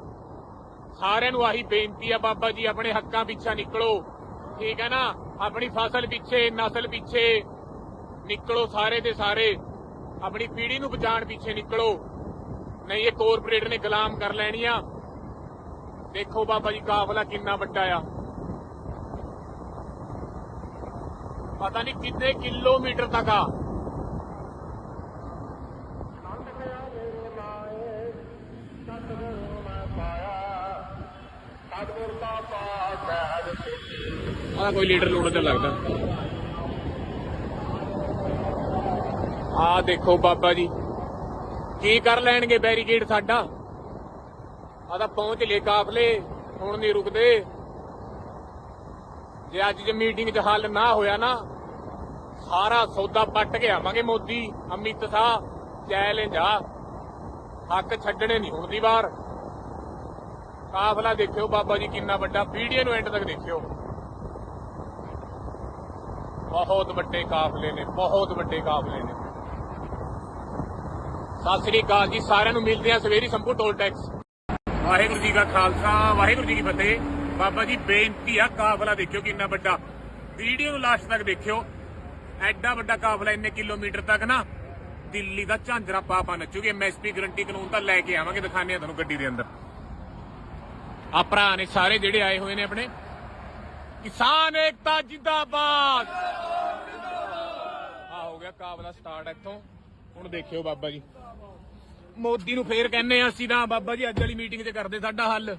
ਸਾਰਿਆਂ ਨੂੰ ਆਹੀ ਬੇਨਤੀ ਆ, ਬਾਬਾ ਜੀ, ਆਪਣੇ ਹੱਕਾਂ ਪਿੱਛੇ ਨਿਕਲੋ। ਠੀਕ ਹੈ ਨਾ? ਆਪਣੀ ਫਸਲ ਪਿੱਛੇ, ਨਸਲ ਪਿੱਛੇ ਨਿਕਲੋ ਸਾਰੇ ਦੇ ਸਾਰੇ। ਆਪਣੀ ਪੀੜ੍ਹੀ ਨੂੰ ਬਚਾਉਣ ਪਿੱਛੇ ਨਿਕਲੋ। ਨਹੀਂ, ਇਹ ਕਾਰਪੋਰੇਟ ਨੇ ਗੁਲਾਮ ਕਰ ਲੈਣੀ ਆ ਦੇਖੋ ਬਾਬਾ ਜੀ, ਕਾਫਲਾ ਕਿੰਨਾ ਵੱਡਾ ਆ। ਪਤਾ ਨਹੀਂ ਕਿੰਨੇ ਕਿਲੋਮੀਟਰ ਤੱਕ ਆ। ਆ ਕੋਈ ਲੀਡਰ ਲੋੜ ਤੇ ਲੱਗਦਾ। ਆਹ ਦੇਖੋ ਬਾਬਾ ਜੀ। ਕੀ ਕਰ ਲੈਣਗੇ ਬੈਰੀਕੇਡ ਸਾਡਾ? ਆ ਤਾਂ ਪਹੁੰਚ ਲਏ ਕਾਫਲੇ, ਹੁਣ ਨਹੀਂ ਰੁਕਦੇ। ਜੇ ਅੱਜ ਜੇ ਮੀਟਿੰਗ 'ਚ ਹੱਲ ਨਾ ਹੋਇਆ ਨਾ, ਸਾਰਾ ਸੌਦਾ ਪੱਟ ਕੇ ਆਵਾਂਗੇ ਮੋਦੀ, ਅਮਿਤ ਸ਼ਾਹ ਚੈਲੰਜ ਆ। ਹੱਕ ਛੱਡਣੇ ਨਹੀਂ ਹੁਣ ਦੀ ਵਾਰ। ਕਾਫਲਾ ਦੇਖਿਓ ਬਾਬਾ ਜੀ ਕਿੰਨਾ ਵੱਡਾ ਵੀਡੀਓ ਨੂੰ ਐਂਡ ਤੱਕ ਦੇਖਿਓ। ਬਹੁਤ ਵੱਡੇ ਕਾਫਲੇ ਨੇ, ਬਹੁਤ ਵੱਡੇ ਕਾਫਲੇ ਨੇ। ਸਤਿ ਸ੍ਰੀ ਅਕਾਲ ਜੀ, ਸਾਰਿਆਂ ਨੂੰ ਮਿਲਦੇ ਆ ਸਵੇਰੀ ਸੰਭੂ ਟੋਲ ਟੈਕਸ। ਵਾਹਿਗੁਰੂ ਜੀ ਕਾ ਖਾਲਸਾ, ਵਾਹਿਗੁਰੂ ਜੀ ਕੀ ਫਤਿਹ। ਬਾਬਾ ਜੀ, ਬੇਨਤੀ ਆ ਕਾਫਲਾ ਦੇਖਿਓ ਕਿੰਨਾ ਵੱਡਾ। ਵੀਡੀਓ ਨੂੰ ਲਾਸਟ ਤੱਕ ਦੇਖਿਓ। ਐਡਾ ਵੱਡਾ ਕਾਫਲਾ ਇੰਨੇ ਕਿਲੋਮੀਟਰ ਤੱਕ ਨਾ। ਦਿੱਲੀ ਦਾ ਝਾਂਜਰਾ ਪਾਪਾ ਨੱਚੂਗੇ। ਐਮਐਸਪੀ ਗਰੰਟੀ ਕਾਨੂੰਨ ਤਾਂ ਲੈ ਕੇ ਆਵਾਂਗੇ ਦਿਖਾਣੇ ਆ ਤੁਹਾਨੂੰ ਗੱਡੀ ਦੇ ਅੰਦਰ। ਆ ਭਰਾ ਨੇ ਸਾਰੇ ਜਿਹੜੇ ਆਏ ਹੋਏ ਨੇ ਆਪਣੇ। ਕਿਸਾਨ ਏਕਤਾ ਜਿੰਦਾਬਾਦ। ਆ ਹੋ ਗਿਆ ਕਾਬਲਾ ਸਟਾਰਟ ਇੱਥੋਂ। ਹੁਣ ਦੇਖਿਓ ਬਾਬਾ ਜੀ। ਮੋਦੀ ਨੂੰ ਫੇਰ ਕਹਿੰਨੇ ਆ ਅਸੀਂ ਤਾਂ ਬਾਬਾ ਜੀ, ਅੱਜ ਵਾਲੀ ਮੀਟਿੰਗ 'ਚ ਕਰਦੇ ਸਾਡਾ ਹੱਲ।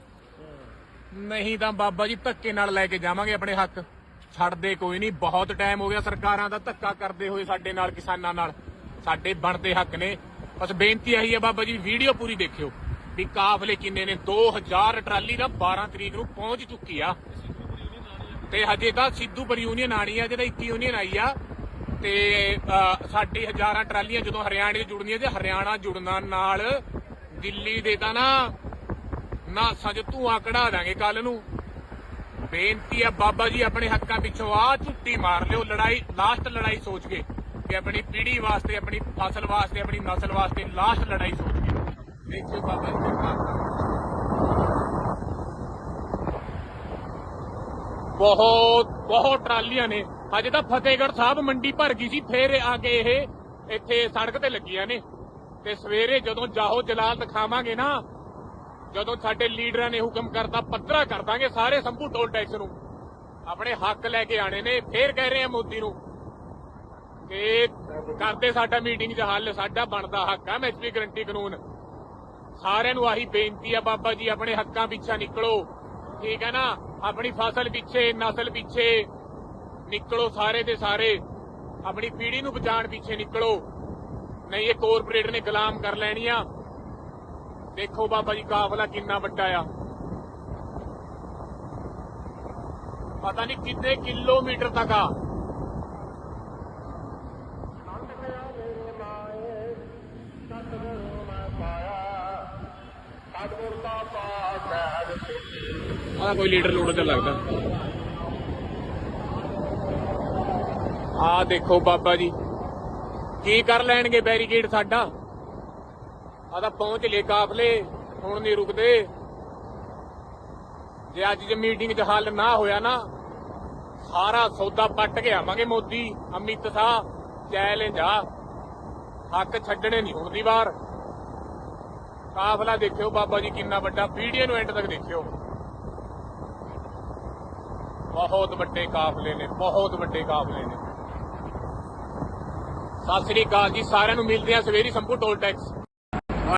ਨਹੀਂ ਤਾਂ ਬਾਬਾ ਜੀ, ਧੱਕੇ ਨਾਲ ਲੈ ਕੇ ਜਾਵਾਂਗੇ ਆਪਣੇ ਹੱਕ। ਛੱਡਦੇ ਕੋਈ ਨਹੀਂ, ਬਹੁਤ ਟਾਈਮ ਹੋ ਗਿਆ ਸਰਕਾਰਾਂ ਦਾ ਧੱਕਾ ਕਰਦੇ ਹੋਏ ਸਾਡੇ ਨਾਲ, ਕਿਸਾਨਾਂ ਨਾਲ। ਸਾਡੇ ਬਣਦੇ ਹੱਕ ਨੇ। ਬਸ ਬੇਨਤੀ ਆਹੀ ਹੈ ਬਾਬਾ ਜੀ, ਵੀਡੀਓ ਪੂਰੀ ਦੇਖਿਓ ਵੀ ਕਾਫਲੇ ਕਿੰਨੇ ਨੇ। 2000 ਟਰਾਲੀ ਦਾ 12 ਤਰੀਕ ਨੂੰ ਪਹੁੰਚ ਚੁੱਕੀ ਆ। ਤੇ ਹਜੇ ਤਾਂ ਸਿੱਧੂਪੁਰ ਯੂਨੀਅਨ ਆਣੀ ਆ ਜਿਹੜਾ 21 ਯੂਨੀਅਨ ਆਈ ਆ। ਤੇ ਸਾਡੀ ਹਜ਼ਾਰਾਂ ਟਰਾਲੀਆਂ ਜਦੋਂ ਹਰਿਆਣੇ 'ਚ ਜੁੜਨੀਆਂ ਤੇ ਹਰਿਆਣਾ ਜੁੜਨਾ ਨਾਲ ਦਿੱਲੀ ਦੇ ਤਾਂ ਨਾ ਨਾ ਸੱਜ ਧੂਆਂ ਕਢਾ ਦਾਂਗੇ ਕੱਲ ਨੂੰ। ਬੇਨਤੀ ਆ ਬਾਬਾ ਜੀ ਆਪਣੇ ਹੱਕਾਂ ਪਿੱਛੋਂ ਆ ਝੁੱਟੀ ਮਾਰ ਲਿਓ, ਲੜਾਈ ਲਾਸਟ ਲੜਾਈ ਸੋਚ ਕੇ ਕਿ ਆਪਣੀ ਪੀੜ੍ਹੀ ਵਾਸਤੇ, ਆਪਣੀ ਫਸਲ ਵਾਸਤੇ, ਆਪਣੀ ਨਸਲ ਵਾਸਤੇ ਲਾਸਟ ਲੜਾਈ ਸੋਚ ਕੇ। ਦੇਖਿਓ ਬਾਬਾ ਜੀ ਕਿਰਪਾ ਬਹੁਤ ਬਹੁਤ ਟਰਾਲੀਆਂ ਨੇ। ਅਜੇ ਤਾਂ ਫਤਿਹਗੜ੍ਹ ਸਾਹਿਬ ਮੰਡੀ ਭਰ ਗਈ ਸੀ, ਫੇਰ ਆ ਕੇ ਇਹ ਇੱਥੇ ਸੜਕ ਤੇ ਲੱਗੀਆਂ ਨੇ। ਤੇ ਸਵੇਰੇ ਜਦੋਂ ਜਾਹੋ ਜਲਾਲ ਦਿਖਾਵਾਂਗੇ ਨਾ, ਜਦੋਂ ਸਾਡੇ ਲੀਡਰਾਂ ਨੇ ਹੁਕਮ ਕਰਤਾ, ਪੱਧਰਾ ਕਰ ਦਾਂਗੇ ਸਾਰੇ ਸੰਭੂ ਟੋਲ ਟੈਕਸ ਨੂੰ। ਆਪਣੇ ਹੱਕ ਲੈ ਕੇ ਆਣੇ ਨੇ, ਫੇਰ ਕਹਿ ਰਹੇ ਆ ਮੋਦੀ ਨੂੰ ਕਿ ਕਰਦੇ ਸਾਡਾ ਮੀਟਿੰਗ 'ਚ ਹੱਲ, ਸਾਡਾ ਬਣਦਾ ਹੱਕ ਆ ਐਮਐਸਪੀ ਗਰੰਟੀ ਕਾਨੂੰਨ। ਸਾਰਿਆਂ ਨੂੰ ਆਹੀ ਬੇਨਤੀ ਆ, ਬਾਬਾ ਜੀ, ਆਪਣੇ ਹੱਕਾਂ ਪਿੱਛੇ ਨਿਕਲੋ। ਠੀਕ ਹੈ ਨਾ? ਆਪਣੀ ਫਸਲ ਪਿੱਛੇ, ਨਸਲ ਪਿੱਛੇ। ਨਿਕਲੋ ਸਾਰੇ ਦੇ ਸਾਰੇ। ਆਪਣੀ ਪੀੜ੍ਹੀ ਨੂੰ ਬਚਾਉਣ ਪਿੱਛੇ ਨਿਕਲੋ। ਨਹੀਂ, ਇਹ ਕਾਰਪੋਰੇਟ ਨੇ ਗੁਲਾਮ ਕਰ ਲੈਣੀ ਆ ਦੇਖੋ ਬਾਬਾ ਜੀ, ਕਾਫਲਾ ਕਿੰਨਾ ਵੱਡਾ ਆ। ਪਤਾ ਨਹੀਂ ਕਿੰਨੇ ਕਿਲੋਮੀਟਰ ਤੱਕ ਆ। ਆ ਕੋਈ ਲੀਡਰ ਲੂਡਰ ਤੇ ਲੱਗਦਾ। ਆ ਦੇਖੋ ਬਾਬਾ ਜੀ। ਕੀ ਕਰ ਲੈਣਗੇ ਬੈਰੀਕੇਡ ਸਾਡਾ? ਆ ਤਾਂ ਪਹੁੰਚ ਲਏ ਕਾਫਲੇ, ਹੁਣ ਨਹੀਂ ਰੁਕਦੇ। ਜੇ ਅੱਜ ਜੇ ਮੀਟਿੰਗ 'ਚ ਹੱਲ ਨਾ ਹੋਇਆ ਨਾ, ਸਾਰਾ ਸੌਦਾ ਪੱਟ ਕੇ ਆਵਾਂਗੇ ਮੋਦੀ, ਅਮਿਤ ਸ਼ਾਹ, ਚੈਲੰਜ ਆ। ਹੱਕ ਛੱਡਣੇ ਨਹੀਂ ਹੁਣ ਦੀ ਵਾਰ। ਕਾਫਲਾ ਦੇਖਿਓ ਬਾਬਾ ਜੀ ਕਿੰਨਾ ਵੱਡਾ, ਵੀਡੀਓ ਨੂੰ ਐਂਡ ਤੱਕ ਦੇਖਿਓ। ਬਹੁਤ ਵੱਡੇ ਕਾਫਲੇ ਨੇ, ਬਹੁਤ ਵੱਡੇ ਕਾਫਲੇ ਨੇ। ਸਤਿ ਸ੍ਰੀ ਅਕਾਲ ਜੀ ਸਾਰਿਆਂ ਨੂੰ ਮਿਲਦੇ ਆ ਸਵੇਰੀ ਸੰਭੂ ਟੋਲ ਟੈਕਸ।